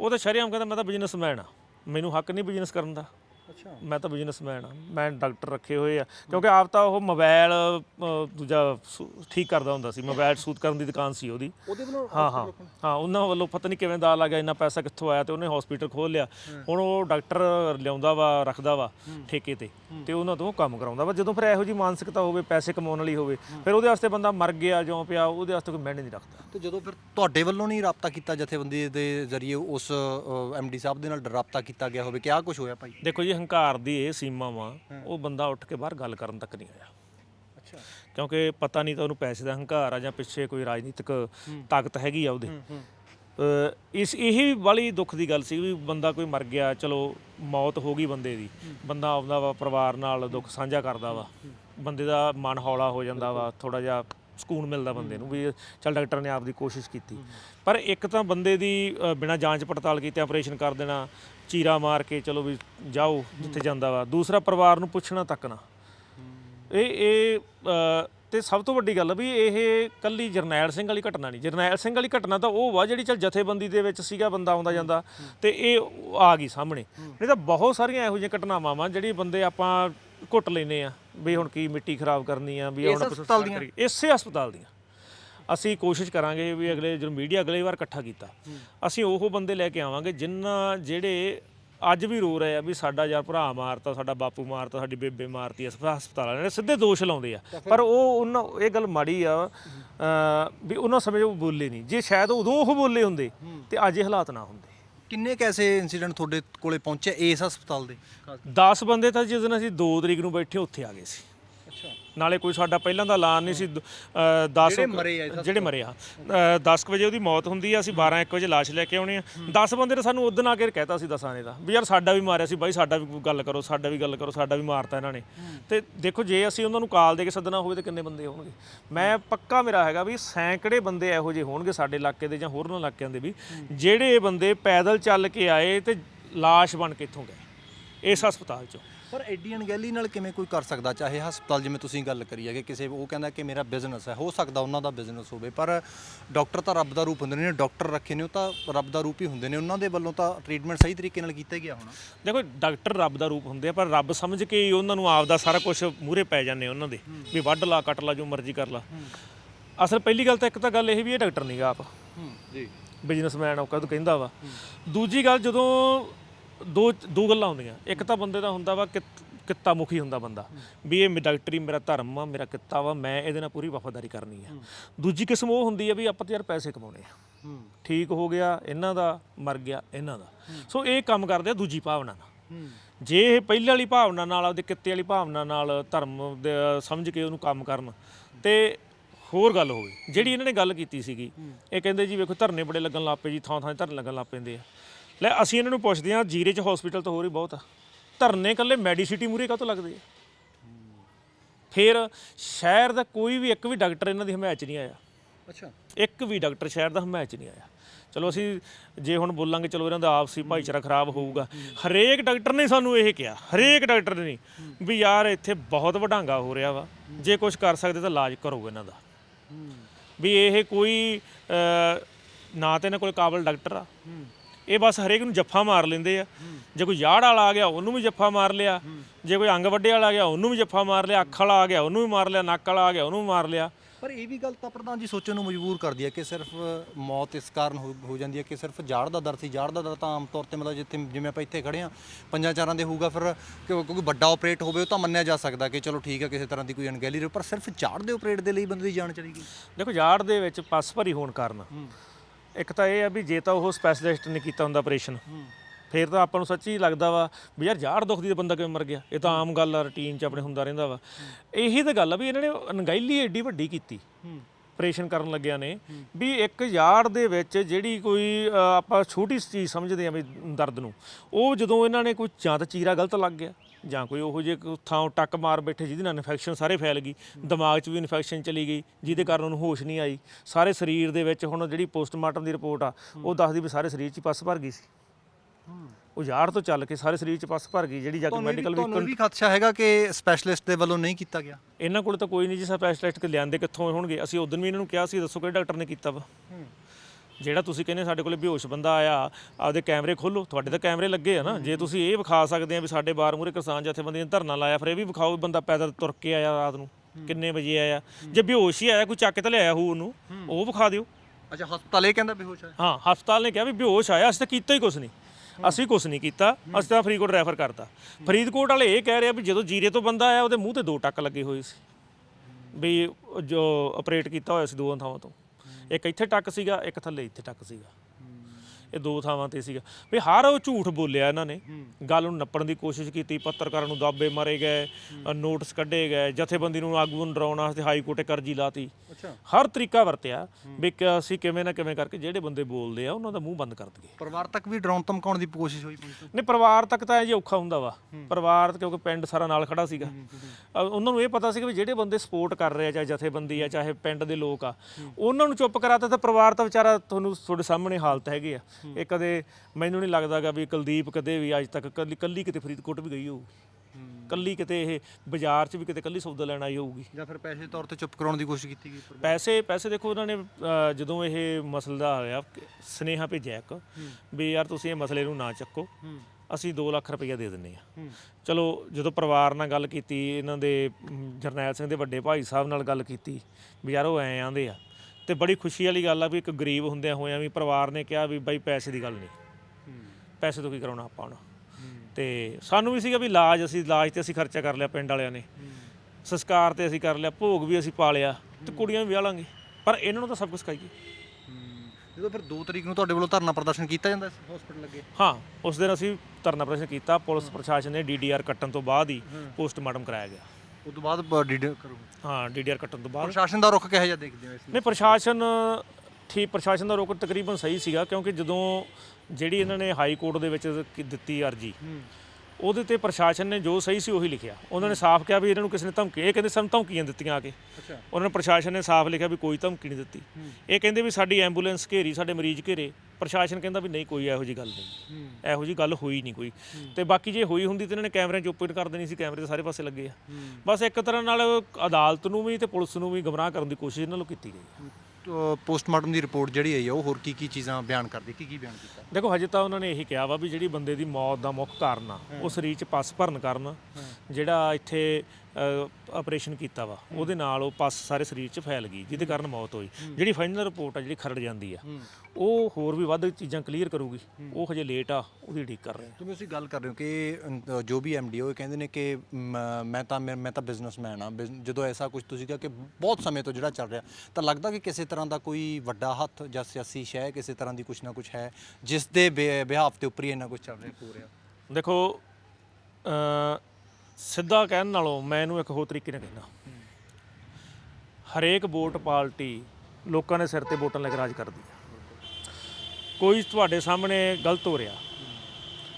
ਉਹ ਤਾਂ ਸ਼ਰੇਆਮ ਕਹਿੰਦਾ, ਮੈਂ ਤਾਂ ਬਿਜ਼ਨਸਮੈਨ ਆ। ਮੈਨੂੰ ਹੱਕ ਨਹੀਂ ਬਿਜ਼ਨਸ ਕਰਨ ਦਾ। ਅੱਛਾ। ਮੈਂ ਤਾਂ ਬਿਜ਼ਨਸਮੈਨ ਆ ਮੈਂ ਡਾਕਟਰ ਰੱਖੇ ਹੋਏ ਆ। ਕਿਉਂਕਿ ਆਪ ਤਾਂ ਉਹ ਮੋਬਾਈਲ ਅ, ਦੂਜਾ ਸੂ- ਠੀਕ ਕਰਦਾ ਹੁੰਦਾ ਸੀ। ਮੋਬਾਈਲ ਸੂਤ ਕਰਨ ਦੀ ਦੁਕਾਨ ਸੀ ਉਹਦੀ। ਉਹਦੇ ਵੱਲੋਂ ਹਾਂ ਹਾਂ। ਹਾਂ ਉਹਨਾਂ ਵੱਲੋਂ ਪਤਾ ਨਹੀਂ ਕਿਵੇਂ ਦਾ ਲੱਗਾ ਇੰਨਾ ਪੈਸਾ ਕਿੱਥੋਂ ਆਇਆ ਤੇ ਉਹਨੇ ਹਸਪੀਟਲ ਖੋਲ ਲਿਆ। ਹੁਣ ਉਹ ਡਾਕਟਰ ਲਿਆਉਂਦਾ ਵਾ ਰੱਖਦਾ ਵਾ ਠੇਕੇ ਤੇ ਤੇ ਉਹਨਾਂ ਤੋਂ ਕੰਮ ਕਰਾਉਂਦਾ ਵਾ। ਜਦੋਂ ਫਿਰ ਇਹੋ ਜੀ ਮਾਨਸਿਕਤਾ ਹੋਵੇ ਪੈਸੇ ਕਮਾਉਣ ਵਾਲੀ ਹੋਵੇ ਫਿਰ ਉਹਦੇ ਵਾਸਤੇ ਬੰਦਾ ਮਰ ਗਿਆ ਜਿਉਂ ਪਿਆ ਉਹਦੇ ਵਾਸਤੇ ਕੋਈ ਮਿਹਨਤ ਨਹੀਂ ਰੱਖਦਾ। ਤੇ ਜਦੋਂ ਫਿਰ ਤੁਹਾਡੇ ਵੱਲੋਂ ਨਹੀਂ ਰਾਬਤਾ ਕੀਤਾ ਜਥੇਬੰਦੀ ਦੇ ਜ਼ਰੀਏ ਉਸ ਐਮਡੀ ਸਾਹਿਬ ਦੇ ਨਾਲ ਰਾਬਤਾ ਕੀਤਾ ਗਿਆ ਹੋਵੇ ਕਿ ਆਹ ਕੁਝ ਹੋਇਆ ਭਾਈ? ਦੇਖੋ ਜੀ ਹੰਕਾਰ ਦੀ ਇਹ ਸੀਮਾ ਵਾ ਉਹ ਬੰਦਾ ਉੱਠ ਕੇ ਬਾਹਰ ਗੱਲ ਕਰਨ ਤੱਕ ਨਹੀਂ ਆਇਆ। ਅੱਛਾ। ਕਿਉਂਕਿ ਪਤਾ ਨਹੀਂ ਤਾਂ ਉਹਨੂੰ ਪੈਸੇ ਦਾ ਹੰਕਾਰ ਆ ਜਾਂ ਪਿੱਛੇ ਕੋਈ ਰਾਜਨੀਤਿਕ ਤਾਕਤ ਹੈਗੀ ਆ ਉਹਦੇ। ਇਸ ਇਹ ਬੜੀ ਦੁੱਖ ਦੀ ਗੱਲ ਸੀ ਵੀ ਬੰਦਾ ਕੋਈ ਮਰ ਗਿਆ ਚਲੋ ਮੌਤ ਹੋ ਗਈ ਬੰਦੇ ਦੀ। ਬੰਦਾ ਆਉਂਦਾ ਵਾ ਪਰਿਵਾਰ ਨਾਲ ਦੁੱਖ ਸਾਂਝਾ ਕਰਦਾ ਵਾ। ਬੰਦੇ ਦਾ ਮਨ ਹੌਲਾ ਹੋ ਜਾਂਦਾ ਵਾ ਥੋੜਾ ਜਿਹਾ ਸਕੂਨ ਮਿਲਦਾ ਬੰਦੇ ਨੂੰ ਵੀ ਚਲ ਡਾਕਟਰ ਨੇ ਆਪਦੀ ਕੋਸ਼ਿਸ਼ ਕੀਤੀ। ਪਰ ਇੱਕ ਤਾਂ ਬੰਦੇ ਦੀ ਅ, ਬਿਨਾਂ ਜਾਂਚ ਪੜਤਾਲ ਕੀਤੇ ਆਪਰੇਸ਼ਨ ਕਰ ਦੇਣਾ ਚੀਰਾ ਮਾਰ ਕੇ ਚਲੋ ਵੀ ਜਾਓ ਜਿੱਥੇ ਜਾਂਦਾ ਵਾ। ਦੂਸਰਾ ਪਰਿਵਾਰ ਨੂੰ ਪੁੱਛਣਾ ਤੱਕ ਨਾ। ਇਹ ਇਹ ਅ, ਤੇ ਸਭ ਤੋਂ ਵੱਡੀ ਗੱਲ ਵੀ ਇਹ ਕੱਲੀ ਜਰਨੈਲ ਸਿੰਘ ਵਾਲੀ ਘਟਨਾ ਨਹੀਂ। ਜਰਨੈਲ ਸਿੰਘ ਵਾਲੀ ਘਟਨਾ ਤਾਂ ਉਹ ਵਾ ਜਿਹੜੀ ਚਲ ਜਥੇਬੰਦੀ ਦੇ ਵਿੱਚ ਸੀਗਾ ਬੰਦਾ ਆਉਂਦਾ ਜਾਂਦਾ ਤੇ ਇਹ ਆ ਗਈ ਸਾਹਮਣੇ। ਨਹੀਂ ਤਾਂ ਬਹੁਤ ਸਾਰੀਆਂ ਇਹੋ ਜਿਹੀਆਂ ਘਟਨਾਵਾਂ ਵਾ ਜਿਹੜੀ ਬੰਦੇ ਆਪਾਂ ਘੁੱਟ ਲੈਨੇ ਆ ਵੀ ਹੁਣ ਕੀ ਮਿੱਟੀ ਖਰਾਬ ਕਰਨੀ ਆ ਵੀ ਹੁਣ ਹਸਪਤਾਲ। ਇਸੇ ਹਸਪਤਾਲ ਦੀਆਂ। ਅਸੀਂ ਕੋਸ਼ਿਸ਼ ਕਰਾਂਗੇ ਵੀ ਅਗਲੇ ਜਦੋਂ ਮੀਡੀਆ ਅਗਲੇ ਵਾਰ ਇਕੱਠਾ ਕੀਤਾ ਅਸੀਂ ਉਹ ਬੰਦੇ ਲੈ ਕੇ ਆਵਾਂਗੇ ਜਿਨ੍ਹਾਂ ਜਿਹੜੇ ਅੱਜ ਵੀ ਰੋ ਰਹੇ ਆ ਵੀ ਸਾਡਾ ਯਾਰ ਭਰਾ ਮਾਰਤਾ ਸਾਡਾ ਬਾਪੂ ਮਾਰਤਾ ਸਾਡੀ ਬੇਬੇ ਮਾਰਤੀ ਇਸ ਹਸਪਤਾਲਾਂ ਨੇ ਸਿੱਧੇ ਦੋਸ਼ ਲਾਉਂਦੇ ਆ। ਪਰ ਉਹ ਉਹਨਾਂ ਇਹ ਗੱਲ ਮਾੜੀ ਆ ਵੀ ਉਹਨਾਂ ਸਮੇਂ ਉਹ ਬੋਲੇ ਨਹੀਂ। ਜੇ ਸ਼ਾਇਦ ਉਦੋਂ ਉਹ ਬੋਲੇ ਹੁੰਦੇ ਤੇ ਅੱਜ ਇਹ ਹਾਲਾਤ ਨਾ ਹੁੰਦੇ। ਕਿੰਨੇ ਕੈਸੇ ਇਨਸੀਡੈਂਟ ਤੁਹਾਡੇ ਕੋਲੇ ਪਹੁੰਚੇ ਇਸ ਹਸਪਤਾਲ ਦੇ? 10 ਬੰਦੇ ਤਾਂ ਜਿਸ ਦਿਨ ਅਸੀਂ 2 ਤਰੀਕ ਨੂੰ ਬੈਠੇ ਉੱਥੇ ਆ ਗਏ ਸੀ। ਨਾਲੇ ਕੋਈ ਸਾਡਾ ਪਹਿਲਾਂ ਦਾ ਐਲਾਨ ਨਹੀਂ ਸੀ 10 ਜਿਹੜੇ ਮਰੇ ਆ ਜਿਹੜੇ ਮਰੇ ਆ। 10 ਵਜੇ ਉਹਦੀ ਮੌਤ ਹੁੰਦੀ ਆ ਅਸੀਂ 12 1 ਵਜੇ ਲਾਸ਼ ਲੈ ਕੇ ਆਉਣੇ ਆ। 10 ਬੰਦੇ ਨੇ ਸਾਨੂੰ ਉਦੋਂ ਆ ਕੇ ਕਹਿਤਾ ਸੀ ਦਸਾਂ ਨੇ ਦਾ ਵੀ ਯਾਰ ਸਾਡਾ ਵੀ ਮਾਰਿਆ ਸੀ ਬਾਈ ਸਾਡਾ ਵੀ ਗੱਲ ਕਰੋ ਸਾਡਾ ਵੀ ਗੱਲ ਕਰੋ ਸਾਡਾ ਵੀ ਮਾਰਤਾ ਇਹਨਾਂ ਨੇ। ਤੇ ਦੇਖੋ ਜੇ ਅਸੀਂ ਉਹਨਾਂ ਨੂੰ ਕਾਲ ਦੇ ਕੇ ਸੱਦਣਾ ਹੋਵੇ ਤੇ ਕਿੰਨੇ ਬੰਦੇ ਹੋਣਗੇ? ਮੈਂ ਪੱਕਾ ਮੇਰਾ ਹੈਗਾ ਵੀ ਸੈਂਕੜੇ ਬੰਦੇ ਇਹੋ ਜਿਹੇ ਹੋਣਗੇ ਸਾਡੇ ਇਲਾਕੇ ਦੇ ਜਾਂ ਹੋਰਨਾਂ ਇਲਾਕਿਆਂ ਦੇ ਵੀ ਜਿਹੜੇ ਬੰਦੇ ਪੈਦਲ ਚੱਲ ਕੇ ਆਏ ਤੇ ਲਾਸ਼ ਬਣ ਕੇ ਇੱਥੋਂ ਗਏ ਇਸ ਹਸਪਤਾਲ 'ਚੋਂ। ਪਰ ਐਡੀ ਅਣਗਹਿਲੀ ਨਾਲ ਕਿਵੇਂ ਕੋਈ ਕਰ ਸਕਦਾ? ਚਾਹੇ ਹਸਪਤਾਲ ਜਿਵੇਂ ਤੁਸੀਂ ਗੱਲ ਕਰੀ ਹੈ ਕਿ ਕਿਸੇ ਉਹ ਕਹਿੰਦਾ ਕਿ ਮੇਰਾ ਬਿਜ਼ਨਸ ਹੈ ਹੋ ਸਕਦਾ ਉਹਨਾਂ ਦਾ ਬਿਜ਼ਨਸ ਹੋਵੇ ਪਰ ਡਾਕਟਰ ਤਾਂ ਰੱਬ ਦਾ ਰੂਪ ਹੁੰਦੇ ਨੇ ਡਾਕਟਰ ਰੱਖੇ ਨੇ ਉਹ ਤਾਂ ਰੱਬ ਦਾ ਰੂਪ ਹੀ ਹੁੰਦੇ ਨੇ ਉਹਨਾਂ ਦੇ ਵੱਲੋਂ ਤਾਂ ਟ੍ਰੀਟਮੈਂਟ ਸਹੀ ਤਰੀਕੇ ਨਾਲ ਕੀਤਾ ਗਿਆ ਹੋਣਾ। ਦੇਖੋ ਡਾਕਟਰ ਰੱਬ ਦਾ ਰੂਪ ਹੁੰਦੇ ਆ ਪਰ ਰੱਬ ਸਮਝ ਕੇ ਹੀ ਉਹਨਾਂ ਨੂੰ ਆਪਦਾ ਸਾਰਾ ਕੁਝ ਮੂਹਰੇ ਪੈ ਜਾਂਦੇ ਉਹਨਾਂ ਦੇ ਵੀ ਵੱਢ ਲਾ ਕੱਟ ਲਾ ਜੋ ਮਰਜ਼ੀ ਕਰ ਲਾ। ਅਸਲ ਪਹਿਲੀ ਗੱਲ ਤਾਂ ਇੱਕ ਤਾਂ ਗੱਲ ਇਹ ਵੀ ਇਹ ਡਾਕਟਰ ਨਹੀਂਗਾ ਆਪ। ਹੂੰ ਜੀ। ਬਿਜ਼ਨਸਮੈਨ ਉਹ ਕਦੋਂ ਕਹਿੰਦਾ ਵਾ। ਦੂਜੀ ਗੱਲ ਜਦੋਂ ਦੋ ਦੋ ਗੱਲਾਂ ਹੁੰਦੀਆਂ। ਇੱਕ ਤਾਂ ਬੰਦੇ ਦਾ ਹੁੰਦਾ ਵਾ ਕਿੱਤ- ਕਿੱਤਾ ਮੁਖੀ ਹੁੰਦਾ ਬੰਦਾ। ਵੀ ਇਹ ਡਾਕਟਰੀ ਮੇਰਾ ਧਰਮ ਆ ਮੇਰਾ ਕਿੱਤਾ ਵਾ ਮੈਂ ਇਹਦੇ ਨਾਲ ਪੂਰੀ ਵਫਾਦਾਰੀ ਕਰਨੀ ਆ। ਦੂਜੀ ਕਿਸਮ ਉਹ ਹੁੰਦੀ ਆ ਵੀ ਆਪਾਂ ਤਾਂ ਯਾਰ ਪੈਸੇ ਕਮਾਉਣੇ ਆ। ਠੀਕ ਹੋ ਗਿਆ ਇਹਨਾਂ ਦਾ ਮਰ ਗਿਆ ਇਹਨਾਂ ਦਾ। ਸੋ ਇਹ ਕੰਮ ਕਰਦੇ ਆ ਦੂਜੀ ਭਾਵਨਾ ਨਾਲ। ਜੇ ਇਹ ਪਹਿਲੇ ਵਾਲੀ ਭਾਵਨਾ ਨਾਲ ਆਪਦੇ ਕਿੱਤੇ ਵਾਲੀ ਭਾਵਨਾ ਨਾਲ ਧਰਮ ਸਮਝ ਕੇ ਉਹਨੂੰ ਕੰਮ ਕਰਨ ਤੇ ਹੋਰ ਗੱਲ ਹੋਵੇ। ਜਿਹੜੀ ਇਹਨਾਂ ਨੇ ਗੱਲ ਕੀਤੀ ਸੀਗੀ ਇਹ ਕਹਿੰਦੇ ਜੀ ਵੇਖੋ ਧਰਨੇ ਬੜੇ ਲੱਗਣ ਲੱਗ ਪਏ ਜੀ ਥਾਂ ਥਾਂ ਧਰਨੇ ਲੱਗਣ ਲੱਗ ਪੈਂਦੇ ਆ। ਲੈ ਅਸੀਂ ਇਹਨਾਂ ਨੂੰ ਪੁੱਛਦੇ ਆ ਜੀਰੇ 'ਚ ਹਸਪੀਟਲ ਤਾਂ ਹੋਰ ਹੀ ਬਹੁਤ ਆ। ਧਰਨੇ ਕੱਲੇ ਮੈਡੀਸਿਟੀ ਮੂਰੇ ਕਾਹਤੋਂ ਲੱਗਦੇ ਆ? ਫਿਰ ਸ਼ਹਿਰ ਦਾ ਕੋਈ ਵੀ ਇੱਕ ਵੀ ਡਾਕਟਰ ਇਹਨਾਂ ਦੀ ਹਮਾਇਤ 'ਚ ਨਹੀਂ ਆਇਆ। ਅੱਛਾ। ਇੱਕ ਵੀ ਡਾਕਟਰ ਸ਼ਹਿਰ ਦਾ ਹਮਾਇਤ 'ਚ ਨਹੀਂ ਆਇਆ। ਚਲੋ ਅਸੀਂ ਜੇ ਹੁਣ ਬੋਲਾਂਗੇ ਚਲੋ ਇਹਨਾਂ ਦਾ ਆਪਸੀ ਭਾਈਚਾਰਾ ਖਰਾਬ ਹੋਊਗਾ। ਹਰੇਕ ਡਾਕਟਰ ਨੇ ਸਾਨੂੰ ਇਹ ਕਿਹਾ ਹਰੇਕ ਡਾਕਟਰ ਨੇ ਵੀ ਯਾਰ ਇੱਥੇ ਬਹੁਤ ਵਡਾਂਗਾ ਹੋ ਰਿਹਾ ਵਾ। ਜੇ ਕੁਝ ਕਰ ਸਕਦੇ ਤਾਂ ਇਲਾਜ ਕਰੋ ਇਹਨਾਂ ਦਾ। ਵੀ ਇਹ ਕੋਈ ਨਾ ਤੇ ਇਹਨਾਂ ਕੋਲ ਕਾਬਲ ਡਾਕਟਰ ਆ। ਇਹ ਬਸ ਹਰੇਕ ਨੂੰ ਜੱਫਾ ਮਾਰ ਲੈਂਦੇ ਆ। ਜੇ ਕੋਈ ਯਾੜ ਵਾਲਾ ਆ ਗਿਆ ਉਹਨੂੰ ਵੀ ਜੱਫਾ ਮਾਰ ਲਿਆ। ਜੇ ਕੋਈ ਅੰਗ ਵੱਡੇ ਵਾਲਾ ਆ ਗਿਆ ਉਹਨੂੰ ਵੀ ਜੱਫਾ ਮਾਰ ਲਿਆ। ਅੱਖ ਵਾਲਾ ਆ ਗਿਆ ਉਹਨੂੰ ਵੀ ਮਾਰ ਲਿਆ। ਨੱਕ ਵਾਲਾ ਆ ਗਿਆ ਉਹਨੂੰ ਵੀ ਮਾਰ ਲਿਆ। ਪਰ ਇਹ ਵੀ ਗੱਲ ਤਾਂ ਪ੍ਰਧਾਨ ਜੀ ਸੋਚਣ ਨੂੰ ਮਜਬੂਰ ਕਰਦੀ ਹੈ ਕਿ ਸਿਰਫ ਮੌਤ ਇਸ ਕਾਰਨ ਹੋ ਹੋ ਜਾਂਦੀ ਹੈ ਕਿ ਸਿਰਫ ਜਾੜ ਦਾ ਦਰ ਸੀ। ਜਾੜ ਦਾ ਦਰ ਤਾਂ ਆਮ ਤੌਰ ਤੇ ਮਤਲਬ ਜਿੱਥੇ ਜਿਵੇਂ ਆਪਾਂ ਇੱਥੇ ਖੜੇ ਆ ਪੰਜਾਂ ਚਾਰਾਂ ਦੇ ਹੋਊਗਾ ਫਿਰ ਕਿਉਂ- ਕਿਉਂਕਿ ਵੱਡਾ ਆਪਰੇਟ ਹੋਵੇ ਉਹ ਤਾਂ ਮੰਨਿਆ ਜਾ ਸਕਦਾ ਕਿ ਚਲੋ ਠੀਕ ਹੈ ਕਿਸੇ ਤਰ੍ਹਾਂ ਦੀ ਕੋਈ ਅਣਗਹਿਲੀ ਰਹੀ। ਪਰ ਸਿਰਫ ਜਾੜ ਦੇ ਆਪਰੇਟ ਦੇ ਲਈ ਬੰਦੇ ਦੀ ਜਾਨ ਚਲੀ ਗਈ। ਦੇਖੋ ਯਾਰਡ ਦੇ ਵਿੱਚ ਪਸ ਭਰੀ ਹੋਣ ਕਾਰਨ ਇੱਕ ਤਾਂ ਇਹ ਆ ਵੀ ਜੇ ਤਾਂ ਉਹ ਸਪੈਸ਼ਲਿਸਟ ਨੇ ਕੀਤਾ ਹੁੰਦਾ ਆਪਰੇਸ਼ਨ ਫਿਰ ਤਾਂ ਆਪਾਂ ਨੂੰ ਸੱਚੀ ਲੱਗਦਾ ਵਾ ਵੀ ਯਾਰ ਯਾਰ ਦੁਖਦੀ ਤਾਂ ਬੰਦਾ ਕਿਵੇਂ ਮਰ ਗਿਆ, ਇਹ ਤਾਂ ਆਮ ਗੱਲ ਆ ਰੁਟੀਨ 'ਚ ਆਪਣੇ ਹੁੰਦਾ ਰਹਿੰਦਾ ਵਾ। ਇਹੀ ਤਾਂ ਗੱਲ ਆ ਵੀ ਇਹਨਾਂ ਨੇ ਅਣਗਹਿਲੀ ਏਡੀ ਵੱਡੀ ਕੀਤੀ। ਆਪਰੇਸ਼ਨ ਕਰਨ ਲੱਗਿਆ ਨੇ ਵੀ ਇੱਕ ਯਾਰਡ ਦੇ ਵਿੱਚ ਜਿਹੜੀ ਕੋਈ ਆਪਾਂ ਛੋਟੀ ਚੀਜ਼ ਸਮਝਦੇ ਆ ਵੀ ਦਰਦ ਨੂੰ ਉਹ ਜਦੋਂ ਇਹਨਾਂ ਨੇ ਕੋਈ ਜਾਂ ਤਾਂ ਚੀਰਾ ਗਲਤ ਲੱਗ ਗਿਆ ਜਾਂ ਕੋਈ ਉਹੋ ਜਿਹੇ ਥਾਂ ਟੱਕ ਮਾਰ ਬੈਠੇ ਜਿਹਦੇ ਨਾਲ ਇਨਫੈਕਸ਼ਨ ਸਾਰੇ ਫੈਲ ਗਈ ਦਿਮਾਗ 'ਚ ਵੀ ਇਨਫੈਕਸ਼ਨ ਚਲੀ ਗਈ ਜਿਹਦੇ ਕਾਰਨ ਉਹਨੂੰ ਹੋਸ਼ ਨਹੀਂ ਆਈ ਸਾਰੇ ਸਰੀਰ ਦੇ ਵਿੱਚ ਹੁਣ ਜਿਹੜੀ ਪੋਸਟਮਾਰਟਮ ਦੀ ਰਿਪੋਰਟ ਆ ਉਹ ਦੱਸਦੀ ਵੀ ਸਾਰੇ ਸਰੀਰ 'ਚ ਪਸ ਭਰ ਗਈ ਸੀ। ਉਹ ਯਾਰ ਤੋਂ ਚੱਲ ਕੇ ਸਾਰੇ ਸਰੀਰ 'ਚ ਪਸ ਭਰ ਗਈ ਜਿਹੜੀ ਜਾ ਕੇ ਮੈਡੀਕਲ ਵੀ ਵੀ ਖਦਸ਼ਾ ਹੈਗਾ ਕਿ ਸਪੈਸ਼ਲਿਸਟ ਦੇ ਵੱਲੋਂ ਨਹੀਂ ਕੀਤਾ ਗਿਆ? ਇਹਨਾਂ ਕੋਲ ਤਾਂ ਕੋਈ ਨਹੀਂ ਜੀ ਸਪੈਸ਼ਲਿਸਟ ਕਿ ਲਿਆਂਦੇ ਕਿੱਥੋਂ ਹੋਣਗੇ? ਅਸੀਂ ਉਦੋਂ ਵੀ ਇਹਨਾਂ ਨੂੰ ਕਿਹਾ ਸੀ ਦੱਸੋ ਕਿਹੜੇ ਡਾਕਟਰ ਨੇ ਕੀਤਾ ਵਾ। ਜਿਹੜਾ ਤੁਸੀਂ ਕਹਿੰਦੇ ਸਾਡੇ ਕੋਲੇ ਬੇਹੋਸ਼ ਬੰਦਾ ਆਇਆ ਆਪਦੇ ਕੈਮਰੇ ਖੋਲੋ ਤੁਹਾਡੇ ਤਾਂ ਕੈਮਰੇ ਲੱਗੇ ਆ ਨਾ। ਜੇ ਤੁਸੀਂ ਇਹ ਵਿਖਾ ਸਕਦੇ ਆ ਵੀ ਸਾਡੇ ਬਾਰ ਮੂਰੇ ਕਿਸਾਨ ਜਥੇਬੰਦੀਆਂ ਨੇ ਧਰਨਾ ਲਾਇਆ ਫਿਰ ਇਹ ਵੀ ਵਿਖਾਓ ਬੰਦਾ ਪੈਦਲ ਤੁਰ ਕੇ ਆਇਆ ਰਾਤ ਨੂੰ। ਕਿੰਨੇ ਵਜੇ ਆਇਆ? ਜੇ ਬੇਹੋਸ਼ ਹੀ ਆਇਆ ਕੋਈ ਚੱਕ ਕੇ ਤਾਂ ਲਿਆਇਆ ਹੋਊ ਉਹਨੂੰ। ਉਹ ਵਿਖਾ ਦਿਓ। ਅੱਛਾ ਹਸਪਤਾਲ ਇਹ ਕਹਿੰਦਾ ਬੇਹੋਸ਼ ਹੈ ਹਾਂ ਹਸਪਤਾਲ ਨੇ ਕਿਹਾ ਵੀ ਬੇਹੋਸ਼ ਆਇਆ ਅਸੀਂ ਤਾਂ ਕੀਤਾ ਹੀ ਕੁਝ ਨਹੀਂ। ਅਸੀਂ ਕੁਝ ਨਹੀਂ ਕੀਤਾ ਅਸੀਂ ਤਾਂ ਫਰੀਦਕੋਟ ਰੈਫਰ ਕਰਤਾ। ਫਰੀਦਕੋਟ ਵਾਲੇ ਇਹ ਕਹਿ ਰਹੇ ਆ ਵੀ ਜਦੋਂ ਜੀਰੇ ਤੋਂ ਬੰਦਾ ਆਇਆ ਉਹਦੇ ਮੂੰਹ ਤੇ ਦੋ ਟੱਕ ਲੱਗੇ ਹੋਏ ਸੀ। ਵੀ ਜੋ ਆਪਰੇਟ ਕੀਤਾ ਹੋਇਆ ਸੀ ਦੋ ਥਾਵਾਂ ਤੋਂ। ਇੱਕ ਇੱਥੇ ਟੱਕ ਸੀਗਾ ਇੱਕ ਥੱਲੇ ਇੱਥੇ ਟੱਕ ਸੀਗਾ। ਇਹ ਦੋ ਥਾਵਾਂ ਤੇ ਸੀਗਾ। ਵੀ ਹਰ ਉਹ ਝੂਠ ਬੋਲਿਆ ਇਹਨਾਂ ਨੇ। ਗੱਲ ਨੂੰ ਨੱਪਣ ਦੀ ਕੋਸ਼ਿਸ਼ ਕੀਤੀ ਪੱਤਰਕਾਰਾਂ ਨੂੰ ਦਾਬੇ ਮਾਰੇ ਗਏ ਨੋਟਿਸ ਕੱਢੇ ਗਏ ਜਥੇਬੰਦੀ ਨੂੰ ਆਗੂ ਨੂੰ ਡਰਾਉਣ ਵਾਸਤੇ ਹਾਈ ਕੋਰਟੇ ਕਰਜੀ ਲਾਤੀ। ਅੱਛਾ। ਹਰ ਤਰੀਕਾ ਵਰਤਿਆ ਵੀ ਅਸੀਂ ਕਿਵੇਂ ਨਾ ਕਿਵੇਂ ਕਰਕੇ ਜਿਹੜੇ ਬੰਦੇ ਬੋਲਦੇ ਆ ਉਹਨਾਂ ਦਾ ਮੂੰਹ ਬੰਦ ਕਰ ਦਈਏ। ਪਰਿਵਾਰ ਤੱਕ ਵੀ ਡਰਾਉਣ ਧਮਕਾਉਣ ਦੀ ਕੋਸ਼ਿਸ਼ ਹੋਈ ਨਹੀਂ ਪਰਿਵਾਰ ਤੱਕ ਤਾਂ ਇਹ ਜੀ ਔਖਾ ਹੁੰਦਾ ਵਾ। ਪਰਿਵਾਰ ਕਿਉਂਕਿ ਪਿੰਡ ਸਾਰਾ ਨਾਲ ਖੜਾ ਸੀਗਾ। ਉਹਨਾਂ ਨੂੰ ਇਹ ਪਤਾ ਸੀ ਕਿ ਵੀ ਜਿਹੜੇ ਬੰਦੇ ਸਪੋਰਟ ਕਰ ਰਹੇ ਆ ਚਾਹੇ ਜਥੇਬੰਦੀ ਆ ਚਾਹੇ ਪਿੰਡ ਦੇ ਲੋਕ ਆ ਉਹਨਾਂ ਨੂੰ ਚੁੱਪ ਕਰਾਤਾ ਤਾਂ ਪਰਿਵਾਰ ਤਾਂ ਵਿਚਾਰਾ ਤੁਹਾਨੂੰ ਤੁਹਾਡੇ ਸਾਹਮਣੇ ਹਾਲਤ ਹੈਗੀ ਆ। ਇਹ ਕਦੇ ਮੈਨੂੰ ਨਹੀਂ ਲੱਗਦਾਗਾ ਵੀ ਕੁਲਦੀਪ ਕਦੇ ਵੀ ਅੱਜ ਤੱਕ ਕੱਲੀ ਕੱਲੀ ਕਿਤੇ ਫਰੀਦਕੋਟ ਵੀ ਗਈ ਹੋਊ ਕੱਲੀ ਕਿਤੇ ਇਹ ਬਾਜ਼ਾਰ 'ਚ ਵੀ ਕਿਤੇ ਕੱਲੀ ਸੌਦਾ ਲੈਣ ਆਈ ਹੋਊਗੀ। ਜਾਂ ਫਿਰ ਪੈਸੇ ਤੌਰ ਤੇ ਚੁੱਪ ਕਰਾਉਣ ਦੀ ਕੋਸ਼ਿਸ਼ ਕੀਤੀ ਗਈ ਪੈਸੇ ਪੈਸੇ ਦੇਖੋ ਉਹਨਾਂ ਨੇ ਅ, ਜਦੋਂ ਇਹ ਮਸਲਾ ਆਇਆ ਸਨੇਹਾ ਭੇਜਿਆ ਇੱਕ ਵੀ ਯਾਰ ਤੁਸੀਂ ਇਹ ਮਸਲੇ ਨੂੰ ਨਾ ਚੱਕੋ। ਅਸੀਂ 2 ਲੱਖ ਰੁਪਈਆ ਦੇ ਦਿੰਨੇ ਆ ਚਲੋ ਜਦੋਂ ਪਰਿਵਾਰ ਨਾਲ ਗੱਲ ਕੀਤੀ ਇਹਨਾਂ ਦੇ ਜਰਨੈਲ ਸਿੰਘ ਦੇ ਵੱਡੇ ਭਾਈ ਸਾਹਿਬ ਨਾਲ ਗੱਲ ਕੀਤੀ ਵੀ ਯਾਰ ਉਹ ਐਂ ਆਂਦੇ ਆ। ਤੇ ਬੜੀ ਖੁਸ਼ੀ ਵਾਲੀ ਗੱਲ ਆ ਵੀ ਇੱਕ ਗਰੀਬ ਹੁੰਦਿਆਂ ਹੋਇਆਂ ਵੀ ਪਰਿਵਾਰ ਨੇ ਕਿਹਾ ਵੀ ਬਾਈ ਪੈਸੇ ਦੀ ਗੱਲ ਨਹੀਂ। ਪੈਸੇ ਤੋਂ ਕੀ ਕਰਾਉਣਾ ਆਪਾਂ ਹੁਣ? ਤੇ ਸਾਨੂੰ ਵੀ ਸੀਗਾ ਵੀ ਇਲਾਜ ਅਸੀਂ ਇਲਾਜ ਤੇ ਅਸੀਂ ਖਰਚਾ ਕਰ ਲਿਆ ਪਿੰਡ ਵਾਲਿਆਂ ਨੇ। ਸੰਸਕਾਰ ਤੇ ਅਸੀਂ ਕਰ ਲਿਆ ਭੋਗ ਵੀ ਅਸੀਂ ਪਾ ਲਿਆ ਤੇ ਕੁੜੀਆਂ ਵੀ ਵਿਆਹ ਲਾਂਗੇ। ਪਰ ਇਹਨਾਂ ਨੂੰ ਤਾਂ ਸਭ ਕੁਝ ਕਹੀਏ ਜਦੋਂ ਫਿਰ 2 ਤਰੀਕ ਨੂੰ ਤੁਹਾਡੇ ਵੱਲੋਂ ਧਰਨਾ ਪ੍ਰਦਰਸ਼ਨ ਕੀਤਾ ਜਾਂਦਾ ਹਸਪੀਟਲ ਲੱਗੇ। ਹਾਂ ਉਸ ਦਿਨ ਅਸੀਂ ਧਰਨਾ ਪ੍ਰਦਰਸ਼ਨ ਕੀਤਾ ਪੁਲਿਸ ਪ੍ਰਸ਼ਾਸਨ ਨੇ ਡੀਡੀਆਰ ਕੱਟਣ ਤੋਂ ਬਾਅਦ ਹੀ। ਪੋਸਟਮਾਰਟਮ ਕਰਾਇਆ ਗਿਆ। ਉਸ ਤੋਂ ਬਾਅਦ ਡੀਡ ਕਰੋ। ਹਾਂ ਡੀਡੀਆਰ ਕੱਟਣ ਤੋਂ ਬਾਅਦ। ਪ੍ਰਸ਼ਾਸਨ ਦਾ ਰੁਖ ਕਿਹੋ ਜਿਹਾ ਦੇਖਦੇ ਹੋ ਇਸ ਨੂੰ? ਨਹੀਂ ਪ੍ਰਸ਼ਾਸਨ ਠੀਕ ਪ੍ਰਸ਼ਾਸਨ ਦਾ ਰੁਖ ਤਕਰੀਬਨ ਸਹੀ ਸੀਗਾ ਕਿਉਂਕਿ ਜਦੋਂ ਜਿਹੜੀ ਇਹਨਾਂ ਨੇ ਹਾਈ ਕੋਰਟ ਦੇ ਵਿੱਚ ਕੀ ਦਿੱਤੀ ਅਰਜੀ ਉਹਦੇ ਤੇ ਪ੍ਰਸ਼ਾਸਨ ਨੇ ਜੋ ਸਹੀ ਸੀ ਉਹੀ ਲਿਖਿਆ। ਉਹਨਾਂ ਨੇ ਸਾਫ਼ ਕਿਹਾ ਵੀ ਇਹਨਾਂ ਨੂੰ ਕਿਸੇ ਨੇ ਧਮਕੀ ਇਹ ਕਹਿੰਦੇ ਸਾਨੂੰ ਧਮਕੀਆਂ ਦਿੱਤੀਆਂ ਆ ਕੇ। ਅੱਛਾ। ਉਹਨਾਂ ਨੇ ਪ੍ਰਸ਼ਾਸਨ ਨੇ ਸਾਫ਼ ਲਿਖਿਆ ਵੀ ਕੋਈ ਧਮਕੀ ਨਹੀਂ ਦਿੱਤੀ। ਇਹ ਕਹਿੰਦੇ ਵੀ ਸਾਡੀ ਐਂਬੂਲੈਂਸ ਘੇਰੀ ਸਾਡੇ ਮਰੀਜ਼ ਘੇਰੇ। ਪ੍ਰਸ਼ਾਸਨ ਕਹਿੰਦਾ ਵੀ ਨਹੀਂ ਕੋਈ ਇਹੋ ਜੀ ਗੱਲ ਨਹੀਂ। ਇਹੋ ਜੀ ਗੱਲ ਹੋਈ ਨਹੀਂ ਕੋਈ। ਤੇ ਬਾਕੀ ਜੇ ਹੋਈ ਹੁੰਦੀ ਤੇ ਇਹਨਾਂ ਨੇ ਕੈਮਰਿਆਂ 'ਚ ਓਪਨ ਕਰ ਦੇਣੀ ਸੀ ਕੈਮਰੇ ਤਾਂ ਸਾਰੇ ਪਾਸੇ ਲੱਗੇ ਆ। ਬਸ ਇੱਕ ਤਰ੍ਹਾਂ ਨਾਲ ਅਦਾਲਤ ਨੂੰ ਵੀ ਤੇ ਪੁਲਿਸ ਨੂੰ ਵੀ ਗਮਰਾਹ ਕਰਨ ਦੀ ਕੋਸ਼ਿਸ਼ ਇਹਨਾਂ ਵੱਲੋਂ ਕੀਤੀ ਗਈ ਪੋਸਟਮਾਰਟਮ ਦੀ ਰਿਪੋਰਟ ਜਿਹੜੀ ਆਈ ਆ ਉਹ ਹੋਰ ਕੀ ਕੀ ਚੀਜ਼ਾਂ ਬਿਆਨ ਕਰਦੀ ਕੀ ਕੀ ਬਿਆਨ ਕੀਤਾ? ਦੇਖੋ ਹਜੇ ਤਾਂ ਉਹਨਾਂ ਨੇ ਇਹੀ ਕਿਹਾ ਵਾ ਵੀ ਜਿਹੜੀ ਬੰਦੇ ਦੀ ਮੌਤ ਦਾ ਮੁੱਖ ਕਾਰਨ ਆ ਉਹ ਸਰੀਰ 'ਚ ਪਸ ਭਰਨ ਕਾਰਨ ਜਿਹੜਾ ਇੱਥੇ ਆਪਰੇਸ਼ਨ ਕੀਤਾ ਵਾ। ਉਹਦੇ ਨਾਲ ਉਹ ਪਸ ਸਾਰੇ ਸਰੀਰ 'ਚ ਫੈਲ ਗਈ ਜਿਹਦੇ ਕਾਰਨ ਮੌਤ ਹੋਈ। ਜਿਹੜੀ ਫਾਈਨਲ ਰਿਪੋਰਟ ਆ ਜਿਹੜੀ ਖਰੜ ਜਾਂਦੀ ਆ ਉਹ ਹੋਰ ਵੀ ਵੱਧ ਚੀਜ਼ਾਂ ਕਲੀਅਰ ਕਰੂਗੀ। ਉਹ ਹਜੇ ਲੇਟ ਆ ਉਹਦੀ ਠੀਕ ਕਰ ਰਹੇ ਆ। ਤੁਸੀਂ ਗੱਲ ਕਰ ਰਹੇ ਹੋ ਕਿ ਜੋ ਵੀ ਐਮਡੀ ਉਹ ਕਹਿੰਦੇ ਨੇ ਕਿ ਮ, ਤਾਂ ਮੈਂ ਤਾਂ ਬਿਜ਼ਨਸਮੈਨ ਆ। ਜਦੋਂ ਐਸਾ ਕੁਝ ਤੁਸੀਂ ਕਿਹਾ ਕਿ ਬਹੁਤ ਸਮੇਂ ਤੋਂ ਜਿਹੜਾ ਚੱਲ ਰਿਹਾ ਤਾਂ ਲੱਗਦਾ ਕਿ ਕਿਸੇ ਤਰ੍ਹਾਂ ਦਾ ਕੋਈ ਵੱਡਾ ਹੱਥ ਜਾਂ ਸਿਆਸੀ ਸ਼ੈ ਕਿਸੇ ਤਰ੍ਹਾਂ ਦੀ ਕੁਝ ਨਾ ਕੁਝ ਹੈ ਜਿਸ ਦੇ ਬਿਹਾਫ ਤੇ ਉੱਪਰ ਹੀ ਇੰਨਾ ਕੁਝ ਚੱਲ ਰਿਹਾ ਹੋ ਰਿਹਾ ਦੇਖੋ ਸਿੱਧਾ ਕਹਿਣ ਨਾਲੋਂ ਮੈਂ ਇਹਨੂੰ ਇੱਕ ਹੋਰ ਤਰੀਕੇ ਨਾਲ ਕਹਿੰਦਾ। ਹਰੇਕ ਵੋਟ ਪਾਰਟੀ ਲੋਕਾਂ ਦੇ ਸਿਰ ਤੇ ਵੋਟਾਂ ਲੈ ਕੇ ਰਾਜ ਕਰਦੀ ਹੈ ਕੋਈ ਤੁਹਾਡੇ ਸਾਹਮਣੇ ਗਲਤ ਹੋ ਰਿਹਾ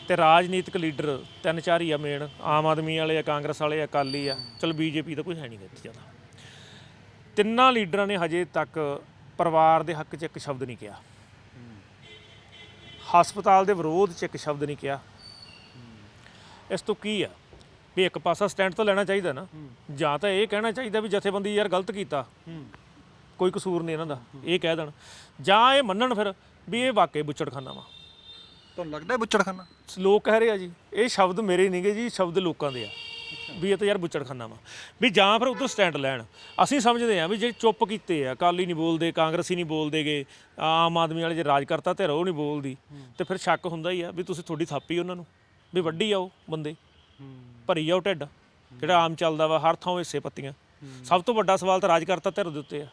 ਤੇ ਰਾਜਨੀਤਿਕ ਲੀਡਰ ਤਿੰਨ ਚਾਰ ਹੀ ਆ ਮੇਨ, ਆਮ ਆਦਮੀ ਵਾਲੇ ਆ, ਕਾਂਗਰਸ ਵਾਲੇ ਆ, ਅਕਾਲੀ ਆ, ਚਲ ਬੀਜੇਪੀ ਦਾ ਕੋਈ ਹੈ ਨਹੀਂ ਇੱਥੇ ਜ਼ਿਆਦਾ। ਤਿੰਨਾਂ ਲੀਡਰਾਂ ਨੇ ਹਜੇ ਤੱਕ ਪਰਿਵਾਰ ਦੇ ਹੱਕ 'ਚ ਇੱਕ ਸ਼ਬਦ ਨਹੀਂ ਕਿਹਾ। ਹਸਪਤਾਲ ਦੇ ਵਿਰੋਧ 'ਚ ਇੱਕ ਸ਼ਬਦ ਨਹੀਂ ਕਿਹਾ। ਇਸ ਤੋਂ ਕੀ ਆ? ਵੀ ਇੱਕ ਪਾਸਾ ਸਟੈਂਡ ਤਾਂ ਲੈਣਾ ਚਾਹੀਦਾ ਨਾ। ਜਾਂ ਤਾਂ ਇਹ ਕਹਿਣਾ ਚਾਹੀਦਾ ਵੀ ਜਥੇਬੰਦੀ ਯਾਰ ਗਲਤ ਕੀਤਾ। ਕੋਈ ਕਸੂਰ ਨਹੀਂ ਇਹਨਾਂ ਦਾ। ਇਹ ਕਹਿ ਦੇਣ। ਜਾਂ ਇਹ ਮੰਨਣ ਫਿਰ ਵੀ ਇਹ ਵਾਕਈ ਬੁੱਚੜਖਾਨਾ ਵਾ। ਤੁਹਾਨੂੰ ਲੱਗਦਾ ਹੈ ਬੁੱਚੜਖਾਨਾ? ਲੋਕ ਕਹਿ ਰਹੇ ਆ ਜੀ ਇਹ ਸ਼ਬਦ ਮੇਰੇ ਨਹੀਂਗੇ ਜੀ ਸ਼ਬਦ ਲੋਕਾਂ ਦੇ ਆ। ਵੀ ਇਹ ਤਾਂ ਯਾਰ ਬੁੱਚੜਖਾਨਾ ਵਾ। ਵੀ ਜਾਂ ਫਿਰ ਉਧਰ ਸਟੈਂਡ ਲੈਣ। ਅਸੀਂ ਸਮਝਦੇ ਆ ਵੀ ਜੇ ਚੁੱਪ ਕੀਤੇ ਆ ਅਕਾਲੀ ਨਹੀਂ ਬੋਲਦੇ ਕਾਂਗਰਸੀ ਨਹੀਂ ਬੋਲਦੇਗੇ ਆਮ ਆਦਮੀ ਵਾਲੇ ਜੇ ਰਾਜ ਕਰਤਾ ਤੇ ਉਹ ਨਹੀਂ ਬੋਲਦੀ। ਤੇ ਫਿਰ ਸ਼ੱਕ ਹੁੰਦਾ ਹੀ ਆ ਵੀ ਤੁਸੀਂ ਤੁਹਾਡੀ ਥਾਪੀ ਉਹਨਾਂ ਨੂੰ। ਵੀ ਵੱਡੀ ਆ ਉਹ ਬੰਦੇ। ਭਰੀ ਉਹ ਢਿੱਡ। ਜਿਹੜਾ ਆਮ ਚੱਲਦਾ ਵਾ ਹਰ ਥਾਂ ਹਿੱਸੇ ਪੱਤੀਆਂ। ਸਭ ਤੋਂ ਵੱਡਾ ਸਵਾਲ ਤਾਂ ਰਾਜ ਕਰਤਾ ਧਿਰ ਦੇ ਉੱਤੇ ਆ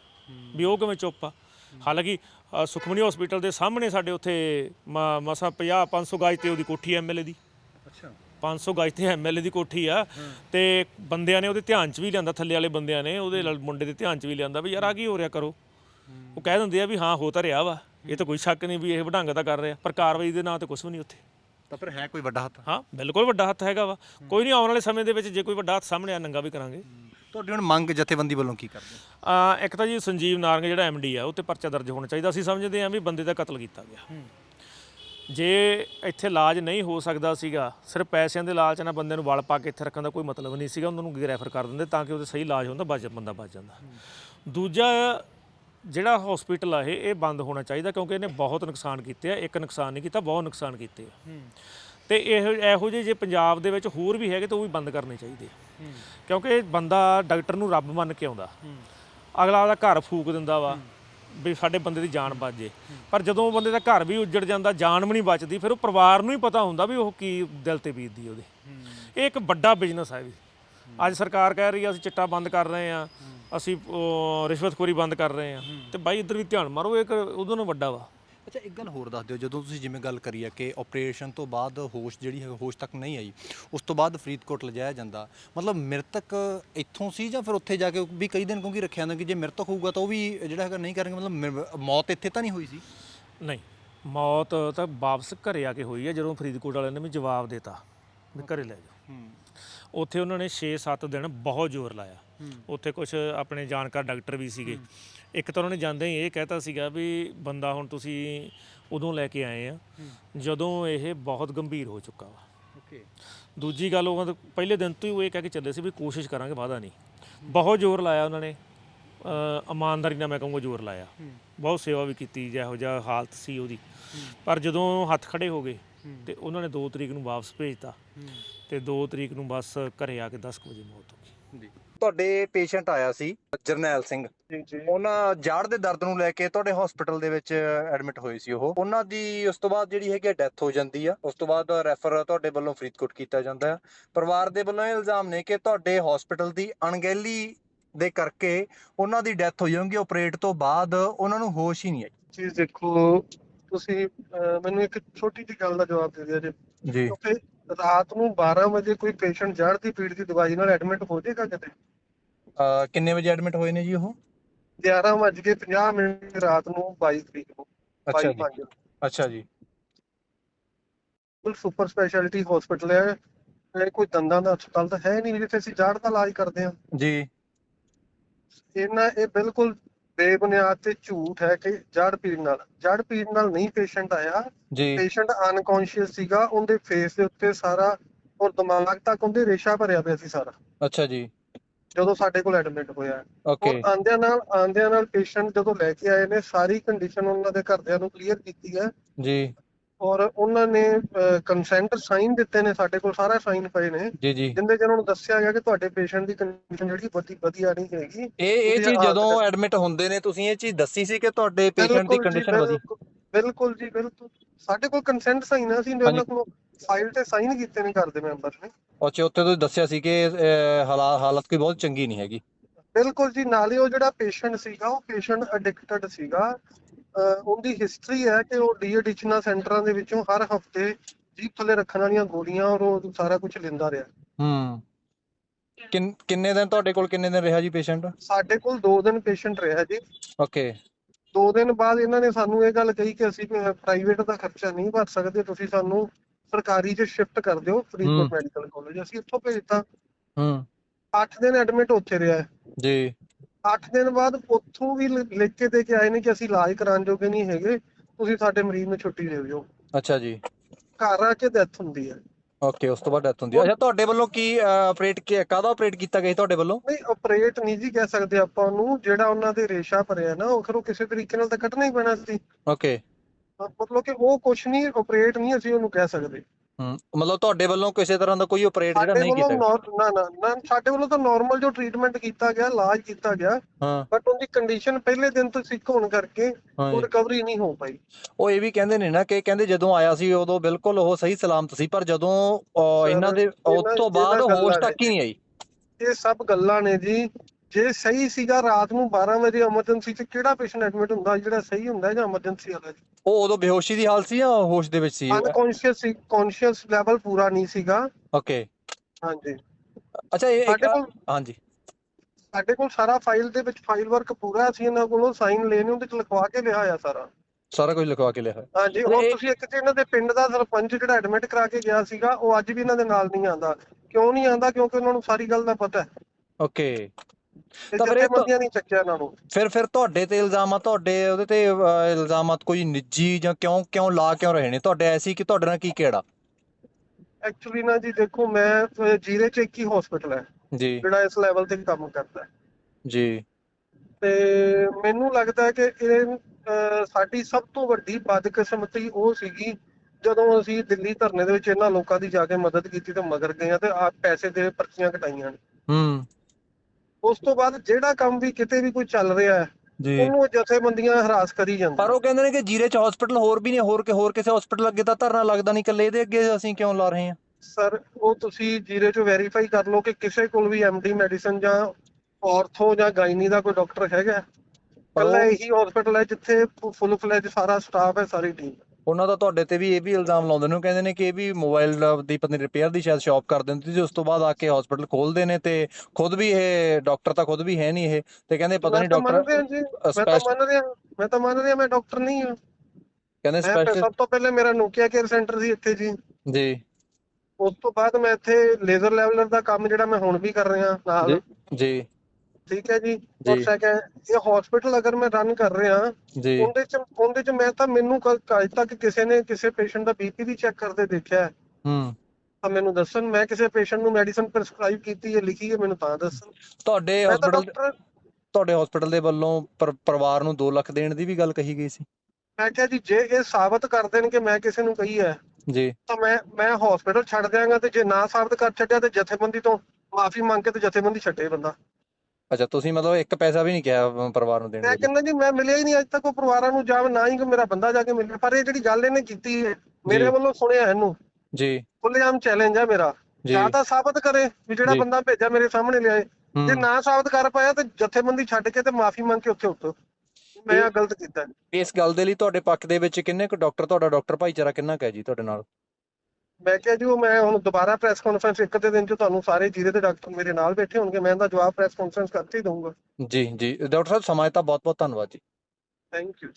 ਵੀ ਉਹ ਕਿਵੇਂ ਚੁੱਪ ਆ? ਹਾਲਾਂਕਿ ਸੁਖਮਨੀ ਹਸਪੀਟਲ ਦੇ ਸਾਹਮਣੇ ਸਾਡੇ ਉੱਥੇ ਮਸਾ 50 500 ਗਜ ਤੇ ਉਹਦੀ ਕੋਠੀ ਐਮਐਲਏ ਦੀ। ਅੱਛਾ। 500 ਗਜ ਤੇ ਐਮਐਲਏ ਦੀ ਕੋਠੀ ਆ ਤੇ ਬੰਦਿਆਂ ਨੇ ਉਹਦੇ ਧਿਆਨ 'ਚ ਵੀ ਲਿਆਂਦਾ ਥੱਲੇ ਵਾਲੇ ਬੰਦਿਆਂ ਨੇ ਉਹਦੇ ਮੁੰਡੇ ਦੇ ਧਿਆਨ 'ਚ ਵੀ ਲਿਆਂਦਾ ਵੀ ਯਾਰ ਆ ਕੀ ਹੋ ਰਿਹਾ ਕਰੋ। ਉਹ ਕਹਿ ਦਿੰਦੇ ਆ ਵੀ ਹਾਂ ਹੋ ਤਾਂ ਰਿਹਾ ਵਾ। ਇਹ ਤਾਂ ਕੋਈ ਸ਼ੱਕ ਨਹੀਂ ਵੀ ਇਹ ਵਢੰਗ ਤਾਂ ਕਰ ਰਿਹਾ। ਪਰ ਕਾਰਵਾਈ ਦੇ ਨਾਂ ਤੇ ਕੁਝ ਵੀ ਨਹੀਂ ਉੱਥੇ। ਤਾਂ ਫਿਰ ਹੈ ਕੋਈ ਵੱਡਾ ਹੱਥ? ਹਾਂ ਬਿਲਕੁਲ ਵੱਡਾ ਹੱਥ ਹੈਗਾ ਵਾ। ਕੋਈ ਨਹੀਂ ਆਉਣ ਵਾਲੇ ਸਮੇਂ ਦੇ ਵਿੱਚ ਜੇ ਕੋਈ ਵੱਡਾ ਹੱਥ ਸਾਹਮਣੇ ਆ ਨੰਗਾ ਵੀ ਕਰਾਂਗੇ। ਤੁਹਾਡੀ ਹੁਣ ਮੰਗ ਜਥੇਬੰਦੀ ਵੱਲੋਂ ਕੀ ਕਰਦੇ? ਆ ਇੱਕ ਤਾਂ ਜੀ ਸੰਜੀਵ ਨਾਰੰਗ ਜਿਹੜਾ ਐਮਡੀ ਆ ਉਹ ਤੇ ਪਰਚਾ ਦਰਜ ਹੋਣਾ ਚਾਹੀਦਾ। ਅਸੀਂ ਸਮਝਦੇ ਹਾਂ ਵੀ ਬੰਦੇ ਦਾ ਕਤਲ ਕੀਤਾ ਗਿਆ। ਜੇ ਇੱਥੇ ਇਲਾਜ ਨਹੀਂ ਹੋ ਸਕਦਾ ਸੀਗਾ ਸਿਰਫ ਪੈਸਿਆਂ ਦੇ ਲਾਲਚ ਨਾਲ ਬੰਦੇ ਨੂੰ ਵਲ ਪਾ ਕੇ ਇੱਥੇ ਰੱਖਣ ਦਾ ਕੋਈ ਮਤਲਬ ਨਹੀਂ ਸੀਗਾ ਉਹਨਾਂ ਨੂੰ ਰੈਫਰ ਕਰ ਦਿੰਦੇ ਤਾਂ ਕਿ ਉਹਦੇ ਸਹੀ ਇਲਾਜ ਹੁੰਦਾ ਬਚ ਬੰਦਾ ਬਚ ਜਾਂਦਾ। ਦੂਜਾ ਜਿਹੜਾ ਹਸਪੀਟਲ ਆ ਇਹ ਇਹ ਬੰਦ ਹੋਣਾ ਚਾਹੀਦਾ ਕਿਉਂਕਿ ਇਹਨੇ ਬਹੁਤ ਨੁਕਸਾਨ ਕੀਤੇ ਆ। ਇੱਕ ਨੁਕਸਾਨ ਨਹੀਂ ਕੀਤਾ ਬਹੁਤ ਨੁਕਸਾਨ ਕੀਤੇ ਆ। ਤੇ ਇਹ ਇਹੋ ਜਿਹੇ ਜੇ ਪੰਜਾਬ ਦੇ ਵਿੱਚ ਹੋਰ ਵੀ ਹੈਗੇ ਤਾਂ ਉਹ ਵੀ ਬੰਦ ਕਰਨੇ ਚਾਹੀਦੇ ਆ। ਕਿਉਂਕਿ ਇਹ ਬੰਦਾ ਡਾਕਟਰ ਨੂੰ ਰੱਬ ਮੰਨ ਕੇ ਆਉਂਦਾ। ਅਗਲਾ ਉਹਦਾ ਘਰ ਫੂਕ ਦਿੰਦਾ ਵਾ ਵੀ ਸਾਡੇ ਬੰਦੇ ਦੀ ਜਾਨ ਬਚ ਜੇ। ਪਰ ਜਦੋਂ ਉਹ ਬੰਦੇ ਦਾ ਘਰ ਵੀ ਉੱਜੜ ਜਾਂਦਾ ਜਾਨ ਵੀ ਨਹੀਂ ਬਚਦੀ ਫਿਰ ਉਹ ਪਰਿਵਾਰ ਨੂੰ ਹੀ ਪਤਾ ਹੁੰਦਾ ਵੀ ਉਹ ਕੀ ਦਿਲ ਤੇ ਬੀਤਦੀ ਉਹਦੇ। ਇਹ ਇੱਕ ਵੱਡਾ ਬਿਜ਼ਨਸ ਹੈ ਵੀ। ਅੱਜ ਸਰਕਾਰ ਕਹਿ ਰਹੀ ਆ ਅਸੀਂ ਚਿੱਟਾ ਬੰਦ ਕਰ ਰਹੇ ਆ ਅਸੀਂ ਰਿਸ਼ਵਤਖੋਰੀ ਬੰਦ ਕਰ ਰਹੇ ਆ। ਤੇ ਬਾਈ ਇੱਧਰ ਵੀ ਧਿਆਨ ਮਾਰੋ ਇਹ ਇੱਕ ਉਦੋਂ ਨੂੰ ਵੱਡਾ ਵਾ। ਅੱਛਾ ਇੱਕ ਗੱਲ ਹੋਰ ਦੱਸ ਦਿਓ ਜਦੋਂ ਤੁਸੀਂ ਜਿਵੇਂ ਗੱਲ ਕਰੀ ਆ ਕਿ ਆਪਰੇਸ਼ਨ ਤੋਂ ਬਾਅਦ ਹੋਸ਼ ਜਿਹੜੀ ਹੈ ਹੋਸ਼ ਤੱਕ ਨਹੀਂ ਆਈ ਉਸ ਤੋਂ ਬਾਅਦ ਫਰੀਦਕੋਟ ਲਿਜਾਇਆ ਜਾਂਦਾ। ਮਤਲਬ ਮ੍ਰਿਤਕ ਇੱਥੋਂ ਸੀ ਜਾਂ ਫਿਰ ਉੱਥੇ ਜਾ ਕੇ ਵੀ ਕਈ ਦਿਨ ਕਿਉਂਕਿ ਰੱਖਿਆ ਹੁੰਦਾ ਕਿ ਜੇ ਮ੍ਰਿਤਕ ਹੋਊਗਾ ਤਾਂ ਉਹ ਵੀ ਜਿਹੜਾ ਹੈਗਾ ਨਹੀਂ ਕਰਨਗੇ ਮਤਲਬ ਮੌਤ ਇੱਥੇ ਤਾਂ ਨਹੀਂ ਹੋਈ ਸੀ? ਨਹੀਂ ਮੌਤ ਤਾਂ ਵਾਪਸ ਘਰੇ ਆ ਕੇ ਹੋਈ ਹੈ ਜਦੋਂ ਫਰੀਦਕੋਟ ਵਾਲਿਆਂ ਨੇ ਵੀ ਜਵਾਬ ਦਿੱਤਾ ਵੀ ਘਰੇ ਲੈ ਜਾਓ। ਉੱਥੇ ਉਹਨਾਂ ਨੇ 6-7 ਦਿਨ ਬਹੁਤ ਜ਼ੋਰ ਲਾਇਆ। ਉੱਥੇ ਕੁਝ ਆਪਣੇ ਜਾਣਕਾਰ ਡਾਕਟਰ ਵੀ ਸੀਗੇ। ਇੱਕ ਤਾਂ ਉਹਨਾਂ ਨੇ ਜਾਂਦੇ ਹੀ ਇਹ ਕਹਿਤਾ ਸੀਗਾ ਵੀ ਬੰਦਾ ਹੁਣ ਤੁਸੀਂ ਉਦੋਂ ਲੈ ਕੇ ਆਏ ਆ ਜਦੋਂ ਇਹ ਬਹੁਤ ਗੰਭੀਰ ਹੋ ਚੁੱਕਾ ਵਾ। ਓਕੇ। ਦੂਜੀ ਗੱਲ ਉਹ ਪਹਿਲੇ ਦਿਨ ਤੋਂ ਹੀ ਉਹ ਇਹ ਕਹਿ ਕੇ ਚੱਲੇ ਸੀ ਵੀ ਕੋਸ਼ਿਸ਼ ਕਰਾਂਗੇ ਵਾਦਾ ਨਹੀਂ। ਬਹੁਤ ਜ਼ੋਰ ਲਾਇਆ ਉਹਨਾਂ ਨੇ। ਅ, ਇਮਾਨਦਾਰੀ ਨਾਲ ਮੈਂ ਕਹੂੰਗਾ ਜ਼ੋਰ ਲਾਇਆ। ਬਹੁਤ ਸੇਵਾ ਵੀ ਕੀਤੀ ਜਿਹੋ ਜਿਹਾ ਹਾਲਤ ਸੀ ਉਹਦੀ। ਪਰ ਜਦੋਂ ਹੱਥ ਖੜੇ ਹੋ ਗਏ ਤੇ ਉਹਨਾਂ ਨੇ 2 ਤਰੀਕ ਨੂੰ ਵਾਪਸ ਭੇਜਤਾ ਤੇ 2 ਤਰੀਕ ਨੂੰ ਬਸ ਘਰੇ ਆ ਕੇ 10 ਕੁ ਵਜੇ ਮੌਤ ਹੋ ਗਈ। ਜੀ। ਤੁਹਾਡੇ ਪੇਸ਼ੈਂਟ ਆਇਆ ਸੀ ਜਰਨੈਲ ਸਿੰਘ। ਜੀ ਜੀ। ਉਹਨਾਂ ਜਾੜ ਦੇ ਦਰਦ ਨੂੰ ਲੈ ਕੇ ਤੁਹਾਡੇ ਹਸਪੀਟਲ ਦੇ ਵਿੱਚ ਐਡਮਿਟ ਹੋਏ ਸੀ ਉਹ। ਉਹਨਾਂ ਦੀ ਉਸ ਤੋਂ ਬਾਅਦ ਜਿਹੜੀ ਹੈਗੀ ਡੈਥ ਹੋ ਜਾਂਦੀ ਆ। ਉਸ ਤੋਂ ਬਾਅਦ ਰੈਫਰ ਤੁਹਾਡੇ ਵੱਲੋਂ ਫਰੀਦਕੋਟ ਕੀਤਾ ਜਾਂਦਾ ਆ। ਪਰਿਵਾਰ ਦੇ ਵੱਲੋਂ ਇਹ ਇਲਜ਼ਾਮ ਨੇ ਕਿ ਤੁਹਾਡੇ ਹਸਪੀਟਲ ਦੀ ਅਣਗਹਿਲੀ ਦੇ ਕਰਕੇ ਉਹਨਾਂ ਦੀ ਡੈਥ ਹੋ ਜਾਊਗੀ ਆਪਰੇਟ ਤੋਂ ਬਾਅਦ ਉਹਨਾਂ ਨੂੰ ਹੋਸ਼ ਹੀ ਨਹੀਂ ਆਈ। ਚੀਜ਼ ਦੇਖੋ ਤੁਸੀਂ ਮੈਨੂੰ ਇੱਕ ਛੋਟੀ ਜਿਹੀ ਗੱਲ ਦਾ ਜਵਾਬ ਦੇ ਦਿਓ ਜੀ। ਜੀ। ਰਾਤ ਨੂੰ 12 ਵਜੇ ਕੋਈ ਪੇਸ਼ੈਂਟ ਜੜ ਦੀ ਪੀੜ ਦੀ ਦਵਾਈ ਨਾਲ ਐਡਮਿਟ ਹੋ ਜਾਏਗਾ ਕਿਤੇ? ਕਿੰਨੇ ਵਜੇ ਐਡਮਿਟ ਹੋਏ ਨੇ ਜੀ ਉਹ? 11 ਵਜੇ ਕੇ 50 ਮਿੰਟ ਰਾਤ ਨੂੰ 22 ਤਰੀਕ ਨੂੰ ਅੱਛਾ 22 ਜੀ। ਪੰਜ। ਅੱਛਾ ਜੀ। ਬਿਲਕੁਲ ਸੁਪਰ ਸਪੈਸ਼ਲਿਟੀ ਹਸਪੀਟਲ ਹੈ। ਇਹ ਕੋਈ ਦੰਦਾਂ ਦਾ ਹਸਪਤਾਲ ਤਾਂ ਹੈ ਨਹੀਂ ਜਿੱਥੇ ਅਸੀਂ ਜੜ ਦਾ ਇਲਾਜ ਕਰਦੇ ਹਾਂ। ਜੀ। ਇਹਨਾਂ ਇਹ ਬਿਲਕੁਲ ਬੇਬੁਨਿਆਦ ਤੇ ਝੂਠ ਹੈ ਕਿ ਜੜ ਪੀੜ ਨਾਲ ਜੜ ਪੀੜ ਨਾਲ ਨਹੀਂ ਪੇਸ਼ੈਂਟ ਆਇਆ। ਜੀ। ਪੇਸ਼ੈਂਟ ਅਨਕੌਂਸ਼ੀਅਸ ਸੀਗਾ ਉਹਦੇ ਫੇਸ ਦੇ ਉੱਤੇ ਸਾਰਾ ਔਰ ਦਿਮਾਗ ਤੱਕ ਉਹਦੇ ਰੇਸ਼ਾ ਭਰਿਆ ਪਿਆ ਸੀ ਸਾਰਾ। ਅੱਛਾ ਜੀ। ਜਦੋਂ ਸਾਡੇ ਕੋਲ ਐਡਮਿਟ ਹੋਇਆ। ਓਕੇ ਔਰ ਆਂਦਿਆਂ ਨਾਲ ਆਂਦਿਆਂ ਨਾਲ ਪੇਸ਼ੈਂਟ ਜਦੋਂ ਲੈ ਕੇ ਆਏ ਨੇ ਸਾਰੀ ਕੰਡੀਸ਼ਨ ਉਹਨਾਂ ਦੇ ਘਰਦਿਆਂ ਨੂੰ ਕਲੀਅਰ ਕੀਤੀ ਹੈ। ਜੀ। ਔਰ ਉਹਨਾਂ ਨੇ ਕੰਸੈਂਟ ਸਾਈਨ ਦਿੱਤੇ ਨੇ ਸਾਡੇ ਕੋਲ ਸਾਰਾ ਸਾਈਨ ਪਏ ਨੇ। ਜੀ ਜੀ। ਜਿੰਦੇ ਚ ਉਹਨਾਂ ਨੂੰ ਦੱਸਿਆ ਗਿਆ ਕਿ ਤੁਹਾਡੇ ਪੇਸ਼ੈਂਟ ਦੀ ਕੰਡੀਸ਼ਨ ਜਿਹੜੀ ਬਹੁਤੀ ਵਧੀਆ ਨਹੀਂ ਹੈਗੀ। ਇਹ ਇਹ ਚੀਜ਼ ਜਦੋਂ ਹੈ। ਐਡਮਿਟ ਹੁੰਦੇ ਨੇ ਤੁਸੀਂ ਇਹ ਚੀਜ਼ ਦੱਸੀ ਸੀ ਕਿ ਤੁਹਾਡੇ ਪੇਸ਼ੈਂਟ ਦੀ ਕੰਡੀਸ਼ਨ ਵਧੀ? ਬਿਲਕੁਲ- ਜੀ ਬਿਲਕੁਲ। ਸਾਡੇ ਕੋਲ ਕੰਸੈਂਟ ਸਾਈਨ ਆ ਅਸੀਂ ਉਹਨਾਂ ਕੋਲ ਫਾਈਲ ਤੇ ਸਾਈਨ ਕੀਤੇ ਨੇ ਘਰ ਦੇ ਮੈਂਬਰ ਨੇ। ਉੱਥੇ ਉੱਥੇ ਤੁਸੀਂ ਦੱਸਿਆ ਸੀ ਕਿ ਹਾਲਤ ਕੋਈ ਬਹੁਤ ਚੰਗੀ ਨਹੀਂ ਹੈਗੀ। ਬਿਲਕੁਲ ਜੀ ਨਾਲੇ ਉਹ ਜਿਹੜਾ ਪੇਸ਼ੈਂਟ ਸੀਗਾ ਉਹ ਪੇਸ਼ੈਂਟ ਐਡਿਕਟਡ ਸੀਗਾ। ਉਹਦੀ ਹਿਸਟਰੀ ਹੈ ਕਿ ਉਹ ਡੀ ਐਡਿਕਸ਼ਨਾਂ ਸੈਂਟਰਾਂ ਦੇ ਵਿੱਚੋਂ ਹਰ ਹਫ਼ਤੇ ਜੀਭ ਥੱਲੇ ਰੱਖਣ ਵਾਲੀਆਂ ਗੋਲੀਆਂ ਔਰ ਉਹ ਸਾਰਾ ਕੁਝ ਲੈਂਦਾ ਰਿਹਾ। ਹੂੰ। ਕਿੰਨ ਦਿਨ ਤੁਹਾਡੇ ਕੋਲ ਕਿੰਨੇ ਦਿਨ ਰਿਹਾ ਜੀ ਪੇਸ਼ੈਂਟ ਸਾਡੇ ਕੋਲ 2 ਦਿਨ ਪੇਸ਼ੈਂਟ ਰਿਹਾ ਜੀ। ਓਕੇ। 2 ਦਿਨ ਬਾਅਦ ਇਹਨਾਂ ਨੇ ਸਾਨੂੰ ਇਹ ਗੱਲ ਕਹੀ ਕਿ ਅਸੀਂ ਪ੍ਰਾਈਵੇਟ ਦਾ ਖਰਚਾ ਨਹੀਂ ਭਰ ਸਕਦੇ ਤੁਸੀਂ ਸਾਨੂੰ ਸਰਕਾਰੀ 'ਚ ਸ਼ਿਫਟ ਕਰ ਦਿਓ ਫਰੀਦਕੋਟ ਮੈਡੀਕਲ ਕਾਲਜ ਅਸੀਂ ਇੱਥੋਂ ਭੇਜਤਾ ਹੂੰ। 8 ਦਿਨ ਐਡਮਿਟ ਉੱਥੇ ਰਿਹਾ। ਜੀ। 8 ਦਿਨ ਬਾਅਦ ਉੱਥੋਂ ਵੀ ਲਿਖ ਕੇ ਦੇ ਕੇ ਆਏ ਨੇ ਕਿ ਅਸੀਂ ਇਲਾਜ ਕਰਾਉਣ ਜੋਗੇ ਨਹੀਂ ਹੈਗੇ ਤੁਸੀਂ ਸਾਡੇ ਮਰੀਜ਼ ਨੂੰ ਛੁੱਟੀ ਦੇ ਦਿਓ। ਅੱਛਾ ਜੀ। ਘਰ ਆ ਕੇ ਡੈਥ ਹੁੰਦੀ ਹੈ। ਓਕੇ ਉਸ ਤੋਂ ਬਾਅਦ ਡੈਥ ਹੁੰਦੀ ਹੈ। ਅੱਛਾ ਤੁਹਾਡੇ ਵੱਲੋਂ ਕੀ ਆਪਰੇਟ ਕਾਹਦਾ ਆਪਰੇਟ ਕੀਤਾ ਗਿਆ ਸੀ ਤੁਹਾਡੇ ਵੱਲੋਂ? ਨਹੀਂ ਆਪਰੇਟ ਨਹੀਂ ਜੀ ਕਹਿ ਸਕਦੇ ਆਪਾਂ ਉਹਨੂੰ ਜਿਹੜਾ ਉਹਨਾਂ ਦੇ ਰੇਸ਼ਾ ਭਰਿਆ ਨਾ ਉਹ ਖਰੋ ਕਿਸੇ ਤਰੀਕੇ ਨਾਲ ਤਾਂ ਕੱਟਣਾ ਹੀ ਪੈਣਾ ਸੀ। ਓਕੇ। ਮਤਲਬ ਕਿ ਉਹ ਕੁਛ ਨਹੀਂ ਆਪਰੇਟ ਨਹੀਂ ਅਸੀਂ ਉਹਨੂੰ ਕਹਿ ਸਕਦੇ। ਹੂੰ ਮਤਲਬ ਤੁਹਾਡੇ ਵੱਲੋਂ ਕਿਸੇ ਤਰ੍ਹਾਂ ਦਾ ਕੋਈ ਆਪਰੇਟ ਜਿਹੜਾ ਸਾਡੇ ਨਹੀਂ ਕੀਤਾ ਨਾ ਨਾ ਨਾ ਸਾਡੇ ਵੱਲੋਂ ਤਾਂ ਨਾਰਮਲ ਜੋ ਟ੍ਰੀਟਮੈਂਟ ਕੀਤਾ ਗਿਆ ਇਲਾਜ ਕੀਤਾ ਗਿਆ ਹਾਂ। ਬਟ ਉਹਦੀ ਕੰਡੀਸ਼ਨ ਪਹਿਲੇ ਦਿਨ ਤੋਂ ਸਿੱਕ ਹੋਣ ਕਰਕੇ ਹਾਂ ਉਹ ਜੀ। ਰਿਕਵਰੀ ਨਹੀਂ ਹੋ ਪਾਈ। ਉਹ ਇਹ ਵੀ ਕਹਿੰਦੇ ਨੇ ਨਾ ਕਿ ਕਹਿੰਦੇ ਜਦੋਂ ਆਇਆ ਸੀ ਉਦੋਂ ਬਿਲਕੁਲ ਉਹ ਸਹੀ ਸਲਾਮਤ ਸੀ ਪਰ ਜਦੋਂ ਅਹ, ਇਹਨਾਂ ਦੇ ਉਸ ਇਹਨਾਂ- ਤੋਂ ਬਾਅਦ ਇਹਨਾਂ ਹੋਸ਼ ਤੱਕ ਹੀ ਨਹੀਂ ਆਈ। ਇਹ ਸਭ ਗੱਲਾਂ ਨੇ ਜੀ। ਜੇ ਸਹੀ ਸੀਗਾ ਰਾਤ ਨੂੰ 12 ਵਜੇ ਐਮਰਜੈਂਸੀ 'ਚ ਕਿਹੜਾ ਪੇਸ਼ੈਂਟ ਐਡਮਿਟ ਹੁੰਦਾ? ਜਿਹੜਾ ਸਹੀ ਹੁੰਦਾ ਜਾਂ ਐਮਰਜੈਂਸੀ ਵਾਲਾ ਜੀ? ਉਹ ਉਦੋਂ ਬੇਹੋਸ਼ੀ ਦੀ ਹਾਲਤ ਸੀ ਜਾਂ ਹੋਸ਼ ਦੇ ਵਿੱਚ ਸੀ? ਅਨਕੌਂਸ਼ੀਅਸ ਸੀ ਕੌਨਸ਼ੀਅਸ ਲੈਵਲ ਪੂਰਾ ਨਹੀਂ ਸੀਗਾ। ਓਕੇ ਹਾਂਜੀ। ਅੱਛਾ ਇਹ ਸਾਡੇ ਕੋਲ ਹਾਂਜੀ। ਸਾਡੇ ਕੋਲ ਸਾਰਾ ਫਾਈਲ ਦੇ ਵਿੱਚ ਫਾਈਲ ਵਰਕ ਪੂਰਾ ਸੀ ਇਹਨਾਂ ਕੋਲੋਂ ਸਾਈਨ ਲੈਣੇ ਉਹਦੇ 'ਚ ਲਿਖਵਾ ਕੇ ਲਿਆ ਆ ਸਾਰਾ। ਸਾਰਾ ਕੁਝ ਲਿਖਵਾ ਕੇ ਲਿਆ ਹੋਇਆ। ਹਾਂਜੀ ਇਹ- ਤੁਸੀਂ ਇੱਕ ਤੇ ਇਹਨਾਂ ਦੇ ਪਿੰਡ ਦਾ ਸਰਪੰਚ ਜਿਹੜਾ ਐਡਮਿਟ ਕਰਾ ਕੇ ਗਿਆ ਸੀਗਾ ਉਹ ਅੱਜ ਵੀ ਇਹਨਾਂ ਦੇ ਨਾਲ ਨਹੀਂ ਆਂਦਾ ਕਿਉਂ ਨਹੀਂ ਆਂਦਾ ਕਿਉਂਕਿ ਉਹਨਾਂ ਨੂੰ ਸਾਰੀ ਗੱਲ ਦਾ ਪਤਾ ਹੈ। ਓਕੇ ਤੇ ਫਿਰ ਇਹ ਤਾਂ- ਨਹੀਂ ਚੱਕਿਆ ਇਹਨਾਂ ਨੂੰ। ਫਿਰ ਫਿਰ ਤੁਹਾਡੇ ਤੇ ਇਲਜ਼ਾਮ ਆ ਤੁਹਾਡੇ ਉਹਦੇ ਤੇ ਅਹ, ਕੋਈ ਨਿੱਜੀ ਜਾਂ ਕਿਉਂ ਕਿਉਂ ਲਾ ਕਿਉਂ ਰਹੇ ਨੇ? ਤੁਹਾਡੇ ਐਸੀ ਕਿ ਤੁਹਾਡੇ ਨਾਲ ਕੀ ਕਿਹੜਾ? ਐਕਚੁਅਲੀ ਨਾ ਜੀ ਦੇਖੋ ਮੈਂ ਅਹ, ਜੀਰੇ ਚ ਇੱਕ ਹੀ ਹਸਪੀਟਲ ਹੈ ਜੀ। ਜਿਹੜਾ ਇਸ ਲੈਵਲ ਤੇ ਕੰਮ ਕਰਦਾ ਹੈ। ਜੀ। ਤੇ ਮੈਨੂੰ ਲੱਗਦਾ ਕਿ ਇਹ ਅਹ, ਸਾਡੀ ਸਭ ਤੋਂ ਵੱਡੀ ਬਦਕਿਸਮਤੀ ਉਹ ਸੀਗੀ ਜਦੋਂ ਅਸੀਂ ਦਿੱਲੀ ਧਰਨੇ ਦੇ ਵਿੱਚ ਇਹਨਾਂ ਲੋਕਾਂ ਦੀ ਜਾ ਕੇ ਮਦਦ ਕੀਤੀ ਤੇ ਮਗਰ ਗਏ ਆ ਤੇ ਆ ਪੈਸੇ ਦੇ ਪਰਚੀਆਂ ਕਟਾਈਆਂ ਨੇ। ਹੂੰ। ਉਸ ਤੋਂ ਬਾਅਦ ਜਿਹੜਾ ਕੰਮ ਵੀ ਕਿਤੇ ਵੀ ਕੋਈ ਚੱਲ ਰਿਹਾ ਹੈ ਜੀ। ਉਹਨੂੰ ਜਥੇਬੰਦੀਆਂ ਹਰਾਸ ਕਰੀ ਪਰ ਜਾਂਦੀਆਂ ਉਹ ਕਹਿੰਦੇ ਨੇ ਕਿ ਜੀਰੇ ਚ ਹਸਪੀਟਲ ਹੋਰ ਵੀ ਨੇ ਹੋਰ ਕਿ ਹੋਰ ਕਿਸੇ ਹਸਪੀਟਲ ਅੱਗੇ ਤਾਂ ਧਰਨਾ ਲੱਗਦਾ ਨਹੀਂ ਇਕੱਲੇ ਇਹਦੇ ਅੱਗੇ ਅਸੀਂ ਕਿਉਂ ਲਾ ਰਹੇ ਹਾਂ? ਸਰ ਉਹ ਤੁਸੀਂ ਜੀਰੇ ਚੋਂ ਵੈਰੀਫਾਈ ਕਰ ਲਓ ਕਿ ਕਿਸੇ ਕੋਲ ਵੀ ਐਮਡੀ ਮੈਡੀਸਨ ਜਾਂ ਆਰਥੋ ਜਾਂ ਗਾਇਨੀ ਦਾ ਕੋਈ ਡਾਕਟਰ ਹੈਗਾ। ਕੱਲਾ ਇਹੀ ਹਸਪੀਟਲ ਹੈ ਜਿੱਥੇ ਫੁੱਲ ਫਲੈਜ ਸਾਰਾ ਸਟਾਫ ਹੈ ਸਾਰੀ ਟੀਮ ਉਹਨਾਂ ਦਾ ਤੁਹਾਡੇ ਤੇ ਵੀ ਇਹ ਵੀ ਇਲਜ਼ਾਮ ਲਾਉਂਦੇ ਨੇ ਉਹ ਕਹਿੰਦੇ ਨੇ ਕਿ ਇਹ ਵੀ ਮੋਬਾਈਲ ਦੀ ਪਤਨੀ ਰਿਪੇਅਰ ਦੀ ਸ਼ਾਇਦ ਸ਼ਾਪ ਕਰ ਦਿੰਦੀ ਸੀ ਉਸ ਤੋਂ ਬਾਅਦ ਆ ਕੇ ਹਸਪੀਟਲ ਖੋਲਦੇ ਨੇ ਤੇ ਖੁਦ ਵੀ ਇਹ ਡਾਕਟਰ ਤਾਂ ਖੁਦ ਵੀ ਹੈ ਨਹੀਂ ਇਹ ਤੇ ਕਹਿੰਦੇ ਪਤਾ ਨਹੀਂ ਡਾਕਟਰ ਮੈਂ ਤਾਂ ਮੰਨ ਰਿਹਾ ਮੈਂ ਤਾਂ ਮੰਨ ਰਿਹਾ ਮੈਂ ਡਾਕਟਰ ਨਹੀਂ ਹਾਂ। ਕਹਿੰਦੇ ਸਪੈਸ਼ਲ ਸਭ ਤੋਂ ਪਹਿਲੇ ਮੇਰਾ ਨੋਕੀਆ ਕੇਅਰ ਸੈਂਟਰ ਸੀ ਇੱਥੇ ਜੀ। ਜੀ। ਉਸ ਤੋਂ ਬਾਅਦ ਮੈਂ ਇੱਥੇ ਲੇਜ਼ਰ ਲੈਵਲਰ ਦਾ ਕੰਮ ਜਿਹੜਾ ਮੈਂ ਹੁਣ ਵੀ ਕਰ ਰਿਹਾ ਨਾਲ ਜੀ। ਠੀਕ ਹੈ ਜੀ। ਸੈਕੰਡ ਇਹ ਹਸਪੀਟਲ ਅਗਰ ਮੈਂ ਰਨ ਕਰ ਰਿਹਾ ਜੀ। ਉਹਦੇ ਚ ਉਹਦੇ ਚ ਮੈਂ ਤਾਂ ਮੈਨੂੰ ਕ- ਅੱਜ ਤੱਕ ਕਿਸੇ ਨੇ ਕਿਸੇ ਪੇਸ਼ੈਂਟ ਦਾ ਬੀਪੀ ਵੀ ਚੈੱਕ ਕਰਦੇ ਦੇਖਿਆ ਹੈ। ਤਾਂ ਮੈਨੂੰ ਦੱਸਣ ਮੈਂ ਕਿਸੇ ਪੇਸ਼ੈਂਟ ਨੂੰ ਮੈਡੀਸਨ ਪ੍ਰਸਕ੍ਰਾਈਬ ਕੀਤੀ ਹੈ ਲਿਖੀ ਹੈ ਮੈਨੂੰ ਤਾਂ ਦੱਸਣ। ਤੁਹਾਡੇ ਹਸਪੀਟਲ ਤੁਹਾਡੇ ਹਸਪੀਟਲ ਦੇ ਵੱਲੋਂ ਪਰ- ਪਰਿਵਾਰ ਨੂੰ 2 ਲੱਖ ਦੇਣ ਦੀ ਵੀ ਗੱਲ ਕਹੀ ਗਈ ਸੀ। ਮੈਂ ਕਿਹਾ ਜੀ ਜੇ ਇਹ ਸਾਬਤ ਕਰ ਦੇਣ ਕਿ ਮੈਂ ਕਿਸੇ ਨੂੰ ਕਹੀ ਹੈ। ਜੀ। ਤਾਂ ਮੈਂ ਮੈਂ ਹਸਪੀਟਲ ਛੱਡ ਦਿਆਂਗਾ ਤੇ ਜੇ ਨਾ ਸਾਬਤ ਕਰ ਛੱਡਿਆ ਤੇ ਜਥੇਬੰਦੀ ਤੋਂ ਮਾਫੀ ਮੰਗ ਕੇ ਤੇ ਜਥੇਬੰਦੀ ਛੱਡੇ ਬੰਦਾ। ਅੱਛਾ ਤੁਸੀਂ ਮਤਲਬ ਇੱਕ ਪੈਸਾ ਵੀ ਨਹੀਂ ਕਿਹਾ ਅਮ, ਪਰਿਵਾਰ ਨੂੰ ਦੇਣ ਮੈਂ ਦੇ ਲਈ? ਕਹਿੰਦਾ ਜੀ ਮੈਂ ਮਿਲਿਆ ਹੀ ਨਹੀਂ ਅੱਜ ਤੱਕ ਉਹ ਪਰਿਵਾਰਾਂ ਨੂੰ ਜਾਂ ਨਾ ਹੀ ਕੋਈ ਮੇਰਾ ਬੰਦਾ ਜਾ ਕੇ ਮਿਲਿਆ ਪਰ ਇਹ ਜਿਹੜੀ ਗੱਲ ਇਹਨੇ ਕੀਤੀ ਹੈ ਮੇਰੇ ਜੀ। ਵੱਲੋਂ ਸੁਣਿਆ ਇਹਨੂੰ। ਜੀ। ਖੁੱਲ੍ਹੇਆਮ ਚੈਲੰਜ ਹੈ ਮੇਰਾ। ਜੀ। ਜਾਂ ਤਾਂ ਸਾਬਤ ਕਰੇ ਵੀ ਜਿਹੜਾ ਜੀ। ਬੰਦਾ ਭੇਜਿਆ ਮੇਰੇ ਸਾਹਮਣੇ ਲਿਆਏ। ਜੇ ਹੂੰ ਨਾ ਸਾਬਤ ਕਰ ਪਾਇਆ ਤੇ ਜਥੇਬੰਦੀ ਛੱਡ ਕੇ ਤੇ ਮਾਫੀ ਮੰਗ ਕੇ ਉੱਥੇ ਉੱਠੋ। ਮੈਂ ਆ ਗਲਤ ਕੀਤਾ। ਇਸ ਗੱਲ ਦੇ ਲਈ ਤੁਹਾਡੇ ਪੱਖ ਦੇ ਵਿੱਚ ਕਿੰਨੇ ਕੁ ਡਾਕਟਰ ਤੁਹਾਡਾ ਡਾਕਟਰ ਭਾਈਚਾਰਾ ਕਿੰਨਾ ਕੁ ਹੈ ਜੀ ਤੁਹਾਡੇ ਨਾਲ? ਮੈਂ ਕਿਹਾ ਜੀ ਉਹ ਮੈਂ ਹੁਣ ਦੁਬਾਰਾ ਪ੍ਰੈਸ ਕਾਨਫਰੰਸ ਇੱਕ ਦੇ ਦਿਨ ਚ ਤੁਹਾਨੂੰ ਸਾਰੇ ਜੀਰੇ ਦੇ ਡਾਕਟਰ ਮੇਰੇ ਨਾਲ ਬੈਠੇ ਹੋਣਗੇ ਮੈਂ ਇਹਦਾ ਜਵਾਬ ਪ੍ਰੈਸ ਕਾਨਫਰੰਸ ਕਰਕੇ ਹੀ ਦਊਂਗਾ। ਜੀ ਜੀ। ਡਾਕਟਰ ਸਾਹਿਬ ਸਮਾਂ ਦਿੱਤਾ ਬਹੁਤ ਬਹੁਤ ਧੰਨਵਾਦ ਜੀ। Thank you